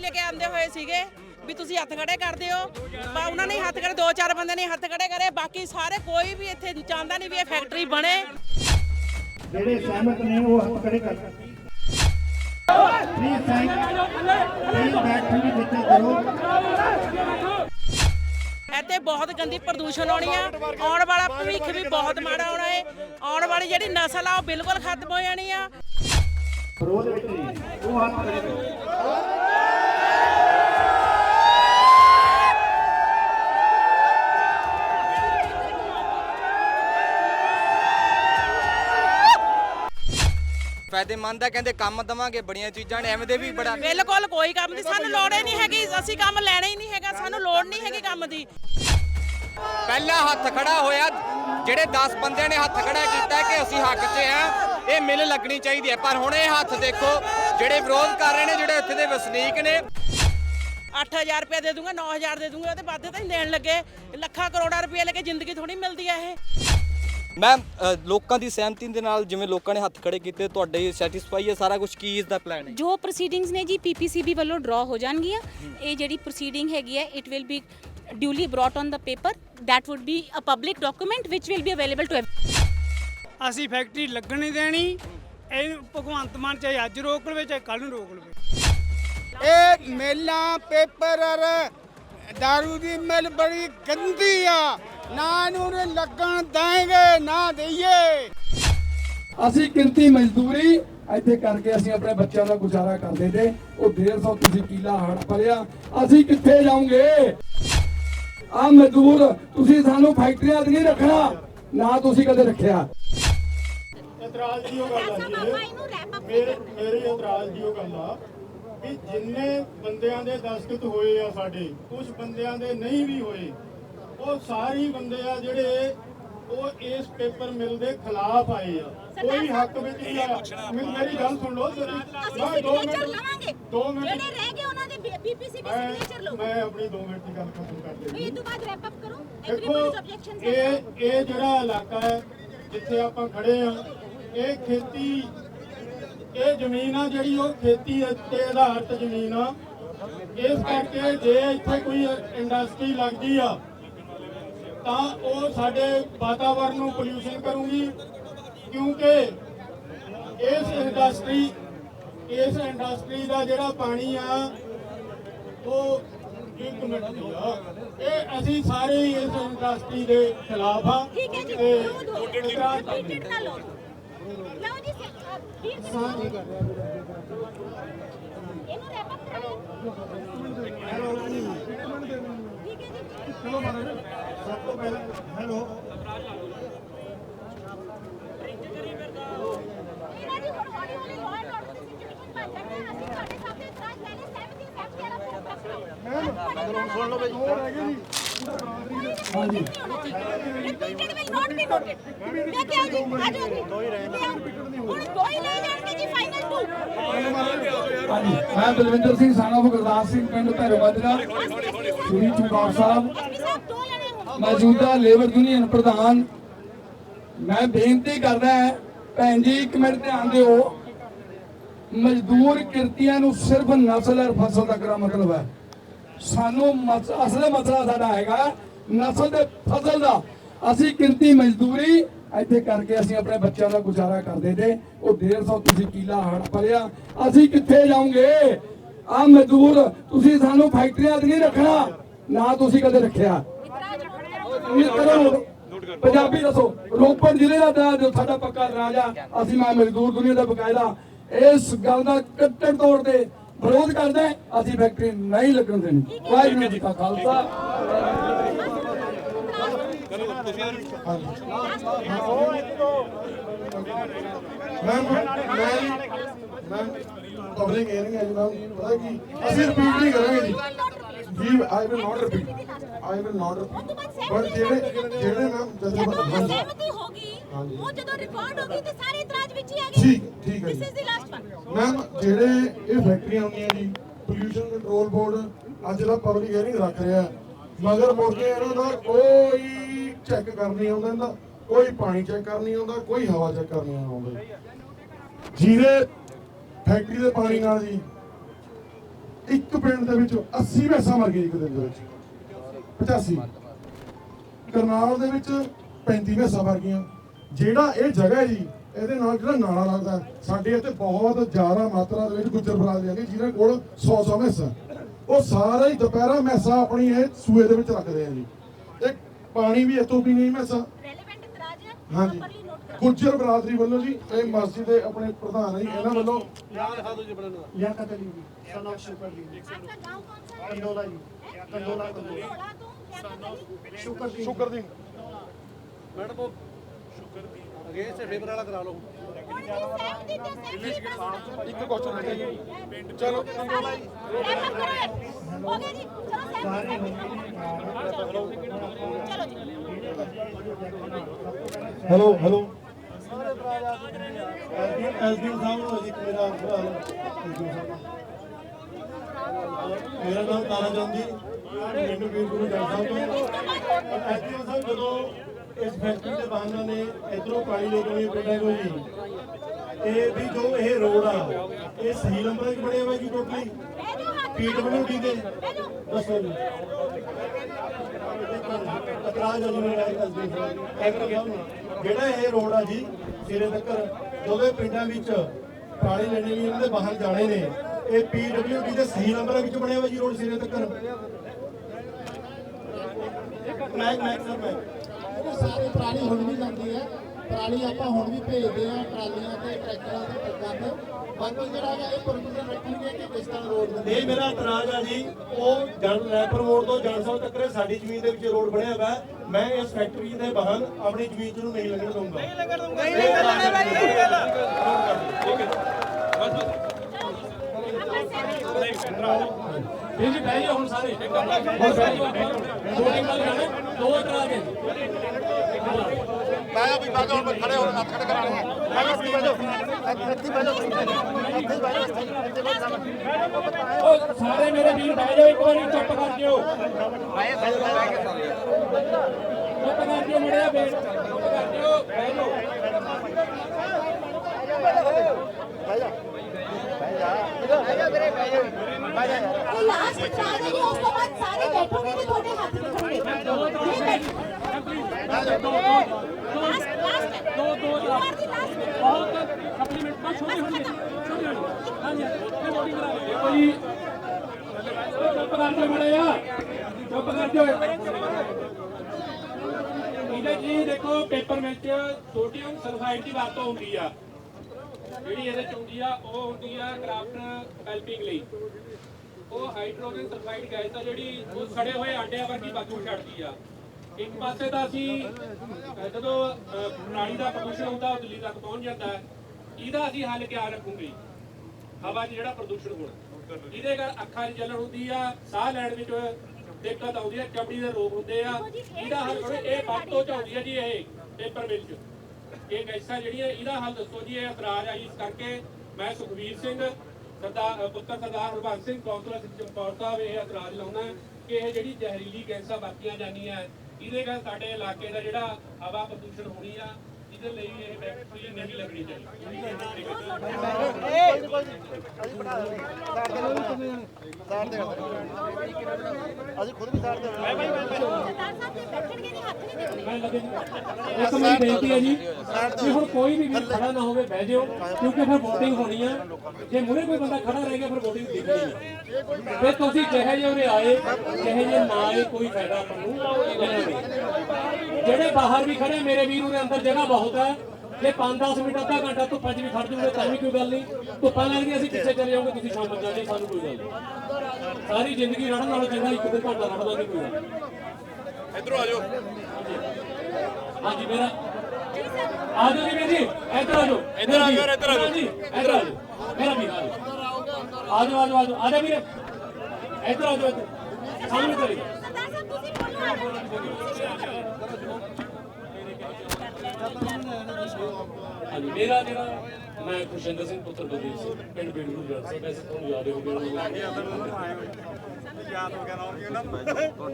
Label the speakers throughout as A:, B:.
A: ਹੀ ਲੈ ਕੇ ਆਂਦੇ ਹੋਏ ਸੀਗੇ ਵੀ ਤੁਸੀਂ ਹੱਥ ਖੜੇ ਕਰਦੇ ਹੋ। ਬਾ ਉਹਨਾਂ ਨੇ ਹੱਥ ਖੜੇ ਦੋ ਚਾਰ ਬੰਦੇ ਨੇ ਹੱਥ ਖੜੇ ਕਰੇ। ਬਾਕੀ ਸਾਰੇ ਕੋਈ ਵੀ ਇੱਥੇ ਚਾਹੁੰਦਾ ਨਹੀਂ ਵੀ ਇਹ ਫੈਕਟਰੀ ਬਣੇ।
B: ਜਿਹੜੇ ਸਹਿਮਤ ਨੇ ਉਹ ਹੱਥ ਖੜੇ ਕਰ ਪਲੀਜ਼ ਥੈਂਕ ਪਲੀਜ਼ ਬੈਠ ਵੀ ਦਿੱਤੇ ਕਰੋ
A: ਇੱਥੇ ਬਹੁਤ ਗੰਦੀ ਪ੍ਰਦੂਸ਼ਣ ਆਉਣੀ ਆ। ਆਉਣ ਵਾਲਾ ਭਵਿੱਖ ਵੀ ਬਹੁਤ ਮਾੜਾ ਆਉਣਾ ਹੈ ਆਉਣ ਵਾਲੀ ਜਿਹੜੀ ਨਸਲ ਆ ਉਹ ਬਿਲਕੁਲ ਖਤਮ ਹੋ ਜਾਣੀ ਆ।
B: ਵਿਰੋਧ ਵਿੱਚ ਉਹ ਹੱਥ ਕਰੋ।
C: ਫਾਇਦੇਮੰਦ ਆ ਕਹਿੰਦੇ ਕੰਮ ਦਵਾਂਗੇ ਬੜੀਆਂ ਚੀਜ਼ਾਂ ਨੇ ਐਵੇਂ ਦੇ ਵੀ ਬੜਾ
A: ਬਿਲਕੁਲ ਕੋਈ ਕੰਮ ਨਹੀਂ ਸਾਨੂੰ ਲੋੜ ਹੀ ਨਹੀਂ ਹੈਗੀ ਅਸੀਂ ਕੰਮ ਲੈਣਾ ਹੀ ਨਹੀਂ ਹੈਗਾ ਸਾਨੂੰ ਲੋੜ ਨਹੀਂ ਹੈਗੀ ਕੰਮ ਦੀ।
C: ਪਹਿਲਾ ਹੱਥ ਖੜਾ ਹੋਇਆ ਜਿਹੜੇ 10 ਬੰਦਿਆਂ ਨੇ ਹੱਥ ਖੜਾ ਕੀਤਾ ਕਿ ਅਸੀਂ ਹੱਕ 'ਚ ਆ ਇਹ ਮਿਲ ਲੱਗਣੀ ਚਾਹੀਦੀ ਹੈ। ਪਰ ਹੁਣ ਇਹ ਹੱਥ ਦੇਖੋ ਜਿਹੜੇ ਵਿਰੋਧ ਕਰ ਰਹੇ ਨੇ ਜਿਹੜੇ ਇੱਥੇ ਦੇ ਵਸਨੀਕ ਨੇ।
A: 8000 ਰੁਪਏ ਦੇ ਦੂੰਗਾ 9000 ਦੇ ਦੂੰਗਾ ਉਹਦੇ ਵਾਧੇ ਤਾਂ ਨਹੀਂ ਦੇਣ ਲੱਗੇ। ਲੱਖਾਂ ਕਰੋੜਾਂ ਰੁਪਏ ਲੈ ਕੇ ਜ਼ਿੰਦਗੀ ਥੋੜੀ ਮਿਲਦੀ ਆ ਇਹ।
C: ਮੈਂ ਲੋਕਾਂ ਦੀ ਸਹਿਮਤੀ ਦੇ ਨਾਲ ਜਿਵੇਂ ਲੋਕਾਂ ਨੇ ਹੱਥ ਖੜੇ ਕੀਤੇ ਤੁਹਾਡੇ ਸੈਟੀਸਫਾਈ ਹੈ ਸਾਰਾ ਕੁਝ ਕੀ ਇਸ ਦਾ ਪਲਾਨ ਹੈ?
D: ਜੋ ਪ੍ਰੋਸੀਡਿੰਗਸ ਨੇ ਜੀ ਪੀਪੀਸੀਬੀ ਵੱਲੋਂ ਡਰਾ ਹੋ ਜਾਣਗੀਆਂ। ਇਹ ਜਿਹੜੀ ਪ੍ਰੋਸੀਡਿੰਗ ਹੈਗੀ ਹੈ it will be duly brought on the paper that would be a public document which will be available to everyone
E: ਅਸੀਂ ਫੈਕਟਰੀ ਲੱਗਣ ਨਹੀਂ ਦੇਣੀ। ਇਹ ਭਗਵੰਤ ਮਾਨ ਚਾਹੇ ਅੱਜ ਰੋਕ ਲਵੇ ਚਾਹੇ ਕੱਲ ਨੂੰ ਰੋਕ ਲਵੇ।
F: ਇਹ ਮੇਲਾ ਪੇਪਰ ਔਰ दारू ਦੀ ਮਿਲ ਬੜੀ ਗੰਦੀ ਆ ਨਾ ਉਰੇ ਲੱਗਣ ਦੇਂਗੇ ਨਾ ਦਈਏ
G: ਅਸੀਂ ਕਿਰਤੀ ਮਜ਼ਦੂਰੀ ਇੱਥੇ ਕਰਕੇ ਅਸੀਂ ਆਪਣੇ ਬੱਚਿਆਂ ਦਾ ਗੁਜ਼ਾਰਾ ਕਰਦੇ ਤੇ ਉਹ 150 ਤੁਸੀਂ ਕੀਲਾ ਹੜ ਪਲਿਆ ਅਸੀਂ ਕਿੱਥੇ ਜਾਵਾਂਗੇ ਆ ਮਜ਼ਦੂਰ ਤੁਸੀਂ ਸਾਨੂੰ ਫੈਕਟਰੀਆਂ 'ਚ ਨਹੀਂ ਰੱਖਣਾ ਨਾ ਤੁਸੀਂ ਕਦੇ ਰੱਖਿਆ
B: ਇਤਰਾਜ਼ ਦੀ ਉਹ ਗੱਲ ਆ। ਮੇਰੇ ਮੇਰੇ ਇਤਰਾਜ਼ ਦੀ ਉਹ ਗੱਲ ਆ ਵੀ ਜਿੰਨੇ ਬੰਦਿਆਂ ਦੇ ਦਸਤਖਤ ਹੋਏ ਆ ਸਾਡੇ ਕੁਝ ਬੰਦਿਆਂ ਦੇ ਨਹੀਂ ਵੀ ਹੋਏ ਉਹ ਸਾਰੇ ਬੰਦੇ ਆ ਜਿਹੜੇ ਉਹ ਇਸ ਪੇਪਰ ਮਿਲ ਦੇ ਖਿਲਾਫ ਆਏ ਆ। ਕੋਈ ਹੱਕ ਵਿੱਚ ਨਹੀਂ ਮੇ- ਮੇਰੀ ਗੱਲ ਸੁਣ ਲਓ ਮੈਂ ਦੋ
H: ਸਿਗਨੇਚਰ
B: ਮਿੰਟ
H: ਲਵਾਂਗੇ।
B: ਦੋ ਮਿੰਟ
H: ਜਿਹੜੇ ਰਹਿ ਗਏ ਉਹਨਾਂ ਦੇ ਬੀਪੀਸੀ ਦੇ ਸਿਗਨੇਚਰ ਲਓ।
B: ਮੈਂ ਆਪਣੀ 2 ਮਿੰਟ ਦੀ ਗੱਲ ਖਤਮ ਕਰ ਦਿੰਦੀ।
H: ਇਹ ਤੋਂ ਬਾਅਦ ਰੈਪ ਅਪ ਕਰੋ। ਆਬਜੈਕਸ਼ਨਸ
B: ਇਹ ਇਹ ਜਿਹੜਾ ਇਲਾਕਾ ਹੈ ਜਿੱਥੇ ਆਪਾਂ ਖੜੇ ਆ ਇਹ ਖੇਤੀ ਇਹ ਜ਼ਮੀਨ ਆ ਜਿਹੜੀ ਉਹ ਖੇਤੀ ਤੇ ਆਧਾਰਿਤ ਜ਼ਮੀਨ ਆ। ਇਸ ਕਰਕੇ ਜੇ ਇੱਥੇ ਕੋਈ ਇੰਡਸਟਰੀ ਲੱਗਦੀ ਆ ਤਾਂ ਉਹ ਸਾਡੇ ਵਾਤਾਵਰਣ ਨੂੰ ਪੋਲਿਊਸ਼ਨ ਕਰੂਗੀ ਕਿਉਂਕਿ ਇਸ ਇੰਡਸਟਰੀ ਇਸ ਇੰਡਸਟਰੀ ਦਾ ਜਿਹੜਾ ਪਾਣੀ ਆ ਉਹ ਇੱਕ ਮਿੰਟ ਦੀ ਆ। ਇਹ ਅਸੀਂ ਸਾਰੇ ਇਸ ਇੰਡਸਟਰੀ ਦੇ ਖਿਲਾਫ ਆ
H: ਠੀਕ ਹੈ ਜੀ
B: ਤੇ
H: ਲਓ ਦੋ
B: ਇਤਰਾਜ਼ ਕਰਦੇ
H: ਰਿਪੀਟਡ ਨਾ ਲਓ ਲਓ ਜੀ ਵੀਰ ਜੀ
B: ਸਭ ਤੋਂ ਪਹਿਲਾਂ ਹੈਲੋ
H: ਇਹਨਾਂ ਸੁਣ ਲਓ ਬਈ। ਹਾਂਜੀ repeated will not be noted ਲੈ ਕੇ ਜੀ ਆ ਜਾਓ ਜੀ ਦੋ ਹੀ ਰਹਿ ਹੁਣ ਦੋ ਹੀ ਲੈ ਜਾਣਗੇ ਜੀ ਫਾਈਨਲ ਟੂ
G: ਹਾਂਜੀ ਮੈਂ ਬਲਵਿੰਦਰ ਸਿੰਘ ਸਾਨਾ ਗੁਰਦਾਸ ਸਿੰਘ ਪਿੰਡ ਭੈਰੋ ਸ੍ਰੀ ਚਮਕੌਰ ਸਾਹਿਬ। ਮੌਜੂਦਾ ਲੇਬਰ ਯੂਨੀਅਨ ਪ੍ਰਧਾਨ, ਮੈਂ ਬੇਨਤੀ ਕਰਦਾ ਹਾਂ, ਭੈਣ ਜੀ, ਇੱਕ ਮਿੰਟ ਧਿਆਨ ਦਿਓ। ਮਜ਼ਦੂਰ ਕਿਰਤੀਆਂ ਨੂੰ ਸਿਰਫ ਨਸਲ ਔਰ ਫਸਲ ਤੱਕ ਦਾ ਮਤਲਬ ਹੈ? ਸਾਨੂੰ ਅਸਲ ਮਸਲਾ ਸਾਡਾ ਹੈਗਾ, ਨਸਲ ਤੇ ਫਸਲ ਦਾ। ਅਸੀਂ ਕਿਰਤੀ ਮਜ਼ਦੂਰੀ ਇੱਥੇ ਕਰਕੇ ਅਸੀਂ ਆਪਣੇ ਬੱਚਿਆਂ ਦਾ ਗੁਜ਼ਾਰਾ ਕਰਦੇ ਤੇ ਉਹ 150 ਤੁਸੀਂ ਕੀਲਾ ਹੜ ਪਲਿਆ ਅਸੀਂ ਕਿੱਥੇ ਜਾਵਾਂਗੇ? ਆ ਮਜ਼ਦੂਰ, ਤੁਸੀਂ ਸਾਨੂੰ ਫੈਕਟਰੀਆਂ 'ਚ ਨਹੀਂ ਰੱਖਣਾ, ਨਾ ਤੁਸੀਂ ਕਦੇ ਰੱਖਿਆ। ਪੰਜਾਬੀ ਦੱਸੋ, ਰੋਪੜ ਜ਼ਿਲ੍ਹੇ ਦਾ ਜੋ ਸਾਡਾ ਪੱਕਾ ਰਾਜਾ, ਅਸੀਂ ਮੈਂ ਮਜ਼ਦੂਰ ਦੁਨੀਆ ਦਾ ਬਕਾਇਦਾ। ਇਸ ਗੱਲ ਦਾ ਕੱਟੜ ਤੋੜ ਤੇ ਵਿਰੋਧ ਕਰਦਾ ਹੈ। ਅਸੀਂ ਫੈਕਟਰੀ ਨਹੀਂ ਲੱਗਣ ਦੇਣੀ। ਵਾਹਿਗੁਰੂ ਜੀ ਕਾ ਖਾਲਸਾ।
I: ਮੈਂ ਮੈਂ ਪਬਲਿਕ ਏਅਰਿੰਗ ਹੈ ਜਨਾਬ ਪਤਾ ਕੀ? ਅਸੀਂ ਰਿਪੀਟ ਨਹੀਂ ਕਰਾਂਗੇ ਜੀ। We I will not repeat I will not repeat ਪਰ ਜਿਹੜੇ ਜਿਹੜੇ ਮੈਮ
H: ਜਦੋਂ ਸਹਿਮਤੀ ਹੋਗੀ
I: ਹਾਂਜੀ।
H: ਉਹ ਜਦੋਂ ਰਿਕਾਰਡ ਹੋਗੀ ਤੇ ਸਾਰੇ ਇਤਰਾਜ਼ ਵਿੱਚ ਹੀ ਆ ਗਏ।
I: ਠੀਕ ਠੀਕ ਹੈ
H: ਦਿਸ
I: ਜੀ।
H: Is the last one
I: ma'am ਜਿਹੜੇ ਇਹ ਫੈਕਟਰੀਆਂ ਹੁੰਦੀਆਂ ਜੀ ਪੋਲੂਸ਼ਨ ਕੰਟਰੋਲ ਬੋਰਡ ਅੱਜ ਦਾ ਪਬਲਿਕ ਏਅਰਿੰਗ ਰੱਖ ਰਿਹਾ ਮਗਰ ਮੁੜ ਕੇ ਇਹਨਾਂ ਦਾ ਕੋਈ ਚੈੱਕ ਕਰ ਨਹੀਂ ਆਉਂਦਾ ਇਹਦਾ ਕੋਈ ਪਾਣੀ ਚੈੱਕ ਕਰ ਨਹੀਂ ਆਉਂਦਾ ਕੋਈ ਹਵਾ ਚੈੱਕ ਕਰ ਨਹੀਂ ਆਉਂਦਾ। ਜੀਰੇ ਫੈਕਟਰੀ ਦੇ ਪਾਣੀ ਨਾਲ ਜੀ ਇੱਕ ਪਿੰਡ ਦੇ ਵਿੱਚ 80 ਮੈਸਾਂ ਮਰ ਗਈਆਂ ਇੱਕ ਦਿਨ ਦੇ ਵਿੱਚ। 85 ਕਰਨਾਲ ਦੇ ਵਿੱਚ 35 ਮੈਸਾਂ ਮਰ ਗਈਆਂ। ਜਿਹੜਾ ਇਹ ਜਗ੍ਹਾ ਜੀ ਇਹਦੇ ਨਾਲ ਜਿਹੜਾ ਨਾਲਾ ਲੱਗਦਾ ਸਾਡੇ ਇੱਥੇ ਬਹੁਤ ਜ਼ਿਆਦਾ ਮਾਤਰਾ ਦੇ ਵਿੱਚ ਗੁੱਜਰ ਬਰਾਦਰੀ ਹੈਗੇ ਜਿਹਨਾਂ ਕੋਲ 100 100 ਮੈਸਾ ਉਹ ਸਾਰਾ ਹੀ ਦੁਪਹਿਰਾ ਮੈਸਾ ਆਪਣੀ ਇਹ ਸੂਏ ਦੇ ਵਿੱਚ ਰੱਖਦੇ ਆ ਜੀ। ਇਹ ਪਾਣੀ ਵੀ ਇਤੋਂ ਵੀ ਨਹੀਂ ਮੈਸਾ ਹਾਂਜੀ। ਗੁੱਜਰ ਬਰਾਦਰੀ ਵੱਲੋਂ ਜੀ ਇਹ ਮਸਜਿਦ ਦੇ ਆਪਣੇ ਪ੍ਰਧਾਨ ਹੈ ਇਹਨਾਂ ਵੱਲੋਂ
J: ਯਾਦ ਰਖਾ ਦਿਓ ਜੀ
H: ਬੜਾ ਨਾ ਲਿਆਕਤ
J: ਅਲੀ ਜੀ। ਸਨ ਸ਼ੁਕਰ
H: ਜੀ। ਆਪਕਾ گاؤں ਕੌਣ ਸਾ ਹੈ?
J: ਸ਼ੁਕਰ ਜੀ।
I: ਸ਼ੁਕਰ
H: ਜੀ। ਮੈਡਮ ਜੀ ਹੋ ਜੀ। ਚਲੋ ਚਲੋ। ਜੀ।
J: ਹੈਲੋ ਹੈਲੋ ਐਸਡੀ ਸਾਹਿਬ ਨੂੰ ਜੀ ਮੇਰਾ ਭਰਾ ਮੇਰਾ ਨਾਮ ਤਾਰਾ ਚੰਦੀ ਮੈਨੂੰ ਵੀਰ ਗੁਰੂ ਜਨ ਸਾਹਿਬ ਤੋਂ ਐਸਡੀ ਸਾਹਿਬ ਜਦੋਂ ਇਸ ਫੈਕਟਰੀ ਦੇ ਵਾਹਨਾਂ ਨੇ ਇਧਰੋਂ ਪਾਣੀ ਲੈ ਕੇ ਆਉਣੀ ਪਿੰਡਾਂ ਜੀ। ਇਹ ਵੀ ਜੋ ਇਹ ਰੋਡ ਆ, ਇਹ ਸਹੀ ਨੰਬਰਾਂ 'ਚ ਬਣਿਆ ਹੋਇਆ ਜੀ ਟੋਟਲੀ? ਪੀਡਬਲਯੂਡੀ ਦੇ ਦੱਸੋ ਜੀ। ਇਤਰਾਜ਼ ਜੀ ਮੇਰਾ ਐਸਡੀ ਸਾਹਿਬ ਜਿਹੜਾ ਇਹ ਰੋਡ ਆ ਜੀ, ਸਿਰੇ ਤੱਕ ਜਦੋਂ ਪਿੰਡਾਂ ਵਿੱਚ ਪਾਣੀ ਲੈਣੇ ਲਈ ਇਹਨਾਂ ਦੇ ਬਾਹਰ ਜਾਣੇ ਨੇ। ਇਹ ਪੀਡਬਲਯੂਡੀ ਦੇ ਸਹੀ ਨੰਬਰਾਂ ਵਿੱਚ ਬਣਿਆ ਹੋਇਆ ਜੀ ਰੋਡ ਸਿਰੇ ਤੱਕ। ਮੈਂ ਮੈਂ ਸਰ ਮੈਂ
K: ਸਾਰੇ ਪਰਾਲੀ ਹੁਣ ਵੀ ਜਾਂਦੀ ਹੈ ਪਰਾਲੀ ਆਪਾਂ ਹੁਣ ਵੀ ਭੇਜਦੇ ਆ ਟਰਾਲੀਆਂ ਤੇ ਟਰੈਕਟਰਾਂ ਤੇ ਟਰੱਕਾਂ ਤੇ ਬਾਕੀ ਜਿਹੜਾ ਹੈਗਾ ਇਹ ਪਰਮਿਸ਼ਨ ਰੱਖਣਗੇ ਕਿ ਕਿਸ ਤਰ੍ਹਾਂ ਰੋਡ ਦੇ
J: ਇਹ ਮੇਰਾ ਇਤਰਾਜ਼ ਆ ਜੀ ਉਹ ਜਨ ਰੈਪਰ ਮੋੜ ਤੋਂ ਜਨਸਲ ਤੱਕ ਇਹ ਸਾਡੀ ਜ਼ਮੀਨ ਦੇ ਵਿੱਚ ਰੋਡ ਬਣਿਆ ਹੋਇਆ ਹੈ। ਮੈਂ ਇਸ ਫੈਕਟਰੀ ਦੇ ਵਾਹਨ ਆਪਣੀ ਜ਼ਮੀਨ ਨੂੰ ਨਹੀਂ ਲੱਗਣ ਦਊਂਗਾ ਨਹੀਂ ਲੱਗਣ ਦਊਂਗਾ ਨਹੀਂ ਲੱਗਣ
L: ਇਹ ਜੀ ਬਹਿ ਜਾਓ ਹੁਣ ਸਾਰੇ। ਹੁਣ ਬਹਿ ਜਾਓ ਦੋ ਟੀਮਾਂ ਜਾਣੇ ਦੋ ਕਰਾ ਉਹ ਸਾਰੇ ਮੇਰੇ ਵੀਰ ਬਹਿ ਜਾਓ ਇੱਕ ਵਾਰੀ ਚੁੱਪ ਕਰ ਜਿਓ ਚੁੱਪ ਕਰ ਜਿਓ ਮੜਿਆ ਚੁੱਪ ਕਰ ਜਿਓ ਬਹਿ ਜਾਓ।
H: ਲਾਸਟ ਇਤਰਾਜ਼ ਹੈ ਜੀ, ਉਸ ਤੋਂ ਬਾਅਦ ਸਾਰੇ ਬੈਠੋਗੇ ਤੇ ਤੁਹਾਡੇ ਹੱਥ ਦਿਖਣਗੇ ਲਾਸਟ ਲਾਸਟ
L: ਦੋ ਦੋ
H: ਯੂ ਆਰ ਦੀ ਲਾਸਟ
L: ਬਹੁਤ ਸਪਲੀਮੈਂਟ ਬਸ ਛੋਟੀ ਹੋਣੀ ਛੋਟੀ ਹੋਣੀ ਹਾਂਜੀ ਇਹ ਬੋਡੀ ਕਰਾ ਲਓ ਦੇਖੋ ਜੀ ਚੁੱਪ ਕਰ ਜਾਓ ਮੜਿਆ ਚੁੱਪ ਕਰ ਜਾਓ ਇਹਦੇ ਜੀ ਦੇਖੋ ਪੇਪਰ ਵਿੱਚ ਸੋਡੀਅਮ ਸਲਫਾਈਡ ਦੀ ਵਰਤੋਂ ਹੁੰਦੀ ਆ ਜਿਹੜੀ ਇਹਦੇ ਚ ਹੁੰਦੀ ਆ ਉਹ ਹੁੰਦੀ ਆ ਕਰਾਫਟ ਪੈਲਪਿੰਗ ਲਈ। ਉਹ ਹਾਈਡਰੋਜਨ ਸਲਫਾਈਡ ਗੈਸ ਆ ਜਿਹੜੀ ਉਹ ਸੜੇ ਹੋਏ ਆਂਡਿਆਂ ਵਰਗੀ ਬਦਬੂ ਛੱਡਦੀ ਆ। ਇੱਕ ਪਾਸੇ ਤਾਂ ਅਸੀਂ ਜਦੋਂ ਪ੍ਰਾਣੀ ਦਾ ਪ੍ਰਦੂਸ਼ਣ ਹੁੰਦਾ ਉਹ ਦਿੱਲੀ ਤੱਕ ਪਹੁੰਚ ਜਾਂਦਾ ਹੈ। ਇਹਦਾ ਅਸੀਂ ਹੱਲ ਕਿਆ ਰੱਖੂਗੇ? ਹਵਾ 'ਚ ਜਿਹੜਾ ਪ੍ਰਦੂਸ਼ਣ ਹੋਣਾ। ਇਹਦੇ ਨਾਲ ਅੱਖਾਂ 'ਚ ਜਲਨ ਹੁੰਦੀ ਆ ਸਾਹ ਲੈਣ ਵਿੱਚ ਦਿੱਕਤ ਆਉਂਦੀ ਆ ਚਮੜੀ ਦੇ ਰੋਗ ਹੁੰਦੇ ਆ। ਇਹਦਾ ਹੱਲ ਕਰੋ। ਇਹ ਵੱਧ ਤੋਂ ਚਾਹੁੰਦੀ ਆ ਜੀ ਇਹ ਪੇਪਰ ਵਿੱਚ ਇਹ ਗੈਸਾਂ ਜਿਹੜੀਆਂ, ਇਹਦਾ ਹੱਲ ਦੱਸੋ ਜੀ, ਇਹ ਇਤਰਾਜ਼ ਆ ਇਸ ਕਰਕੇ ਮੈਂ ਸੁਖਵੀਰ ਸਿੰਘ, ਸਰਦਾਰ ਪੁੱਤਰ ਸਰਦਾਰ ਹਰਬੰਸ ਸਿੰਘ, ਕੌਂਸਲਰ ਸਿੰਘ ਚਮਕੌਰ ਸਾਹਿਬ, ਇਹ ਇਤਰਾਜ਼ ਲਾਉਣਾ ਕਿ ਇਹ ਜਿਹੜੀ ਜ਼ਹਿਰੀਲੀ ਗੈਸਾਂ ਵਰਤੀਆਂ ਜਾਂਦੀਆਂ, ਇਹਦੇ ਨਾਲ ਸਾਡੇ ਇਲਾਕੇ ਦਾ ਜਿਹੜਾ ਹਵਾ ਪ੍ਰਦੂਸ਼ਣ ਹੋਣੀ ਆ ਇਹਦੇ ਲਈ ਇਹ ਫੈਕਟਰੀ ਨਹੀਂ ਲੱਗਣੀ ਚਾਹੀਦੀ
H: ਸਰਦਾਰ ਸਾਹਿਬ ਜੇ ਬੈਠਣਗੇ ਨਹੀਂ
L: ਇੱਕ ਮੇਰੀ ਬੇਨਤੀ ਹੈ ਜੀ, ਕਿ ਹੁਣ ਕੋਈ ਵੀ ਵੀਰ ਖੜਾ ਨਾ ਹੋਵੇ, ਬਹਿ ਜਾਓ, ਕਿਉਂਕਿ ਫਿਰ VOTING ਹੋਣੀ ਆ। ਜੇ ਮੂਰੇ ਕੋਈ ਬੰਦਾ ਖੜਾ ਰਹਿ ਗਿਆ, ਫਿਰ VOTING ਦਿਖਣੀ ਨਹੀਂ ਫਿਰ ਤੁਸੀਂ ਜਿਹੇ ਜਿਹੇ ਉਰੇ ਆਏ, ਜਿਹੇ ਜਿਹੇ ਨਾ ਆਏ, ਕੋਈ ਫਾਇਦਾ ਆਪਾਂ ਜਿਹੜੇ ਬਾਹਰ ਵੀ ਖੜੇ, ਮੇਰੇ ਵੀਰ ਉਹਦੇ ਅੰਦਰ ਜਗ੍ਹਾ ਬਹੁਤ ਹੈ। ਜੇ 5-10 ਮਿੰਟ ਅੱਧਾ ਘੰਟਾ ਧੁੱਪਾਂ 'ਚ ਵੀ ਖੜ ਜੂਗੇ ਤਾਂ ਵੀ ਕੋਈ ਗੱਲ ਨਹੀਂ। ਧੁੱਪਾਂ ਲੱਗਦੀਆਂ ਅਸੀਂ ਪਿੱਛੇ ਚਲੇ ਜਾਓਗੇ ਤੁਸੀਂ ਸ਼ਾਮ ਨੂੰ ਜਾਂਦੇ ਸਾਨੂੰ ਕੋਈ ਗੱਲ ਨਹੀਂ। ਸਾਰੀ ਜ਼ਿੰਦਗੀ ਰੜਨ ਨਾਲੋਂ ਚੰਗਾ ਇੱਕ ਦਿਨ ਘੰਟਾ ਰੜਦਾ ਨਹੀਂ ਕੋਈ ਗੱਲ।
C: ਇਧਰੋਂ ਆ ਜਾਓ।
L: ਹਾਂਜੀ ਮੇਰਾ ਆ ਜਾਓ ਜੀ ਵੀਰ ਜੀ ਇੱਧਰ ਆ ਜਾਓ।
C: ਇੱਧਰ ਆ ਜਾਓ, ਇੱਧਰ ਆ ਜਾਓ।
L: ਜੀ ਇੱਧਰ ਆ ਜਾਓ ਮੇਰਾ ਵੀਰ ਆ ਜਾਓ। ਆ ਜਾਓ ਆ ਜਾਓ ਆ ਜਾਓ। ਵੀਰੇ। ਇੱਧਰ ਆ ਜਾਓ ਇੱਧਰ। ਸਾਹਮਣੇ ਕਰੋ ਹਾਂਜੀ ਮੇਰਾ ਜਿਹੜਾ ਮੈਂ ਖੁਸ਼ਿੰਦਰ ਸਿੰਘ ਪੁੱਤਰ ਬਲਦੀਪ ਸਿੰਘ ਪਿੰਡ ਬੇੜੂ ਜੱਟ ਸਿੰਘ ਵੈਸੇ ਤੁਹਾਨੂੰ ਯਾਦ ਹੋਊਗਾ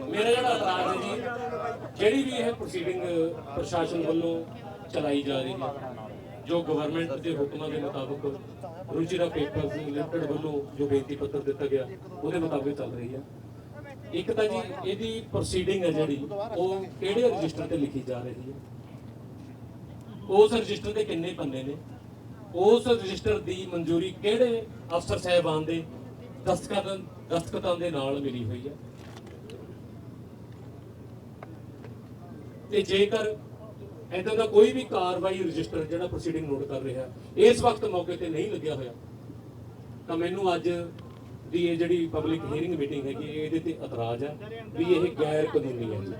L: ਮੇਰਾ ਜਿਹੜਾ ਇਤਰਾਜ਼ ਹੈ ਜੀ ਜਿਹੜੀ ਵੀ ਇਹ ਪ੍ਰੋਸੀਡਿੰਗ ਪ੍ਰਸ਼ਾਸਨ ਵੱਲੋਂ ਚਲਾਈ ਜਾ ਰਹੀ ਹੈ
M: ਜੋ ਗਵਰਨਮੈਂਟ ਦੇ ਹੁਕਮਾਂ ਦੇ ਮੁਤਾਬਕ ਰੁਚੀ ਦਾ ਪੇਪਰਸ ਲਿਮਟਿਡ ਵੱਲੋਂ ਜੋ ਬੇਨਤੀ ਪੱਤਰ ਦਿੱਤਾ ਗਿਆ ਉਹਦੇ ਮੁਤਾਬਕ ਚੱਲ ਰਹੀ ਹੈ। ਇੱਕ ਤਾਂ ਜੀ ਇਹਦੀ ਪ੍ਰੋਸੀਡਿੰਗ ਹੈ ਜਿਹੜੀ ਉਹ ਕਿਹੜੇ ਰਜਿਸਟਰ ਤੇ ਲਿਖੀ ਜਾ ਰਹੀ ਹੈ? ਉਸ ਰਜਿਸਟਰ ਦੇ ਕਿੰਨੇ ਪੰਨੇ ਨੇ? ਉਸ ਰਜਿਸਟਰ ਦੀ ਮਨਜ਼ੂਰੀ ਕਿਹੜੇ ਅਫਸਰ ਸਾਹਿਬਾਨ ਦੇ ਦਸਤਖਤਾਂ ਦਸਤਖਤਾਂ ਦੇ ਨਾਲ ਮਿਲੀ ਹੋਈ ਹੈ? ਤੇ ਜੇਕਰ ਇਦਾਂ ਦਾ ਕੋਈ ਵੀ ਕਾਰਵਾਈ ਰਜਿਸਟਰ ਜਿਹੜਾ ਪ੍ਰੋਸੀਡਿੰਗ ਨੋਟ ਕਰ ਰਿਹਾ, ਇਸ ਵਕਤ ਮੌਕੇ ਤੇ ਨਹੀਂ ਲੱਗਿਆ ਹੋਇਆ, ਤਾਂ ਮੈਨੂੰ ਅੱਜ ਦੀ ਇਹ ਜਿਹੜੀ ਪਬਲਿਕ ਹੀਅਰਿੰਗ ਮੀਟਿੰਗ ਹੈਗੀ ਇਹਦੇ ਤੇ ਇਤਰਾਜ਼ ਹੈ ਵੀ ਇਹ ਗੈਰ ਕਾਨੂੰਨੀ ਹੈ ਜੀ।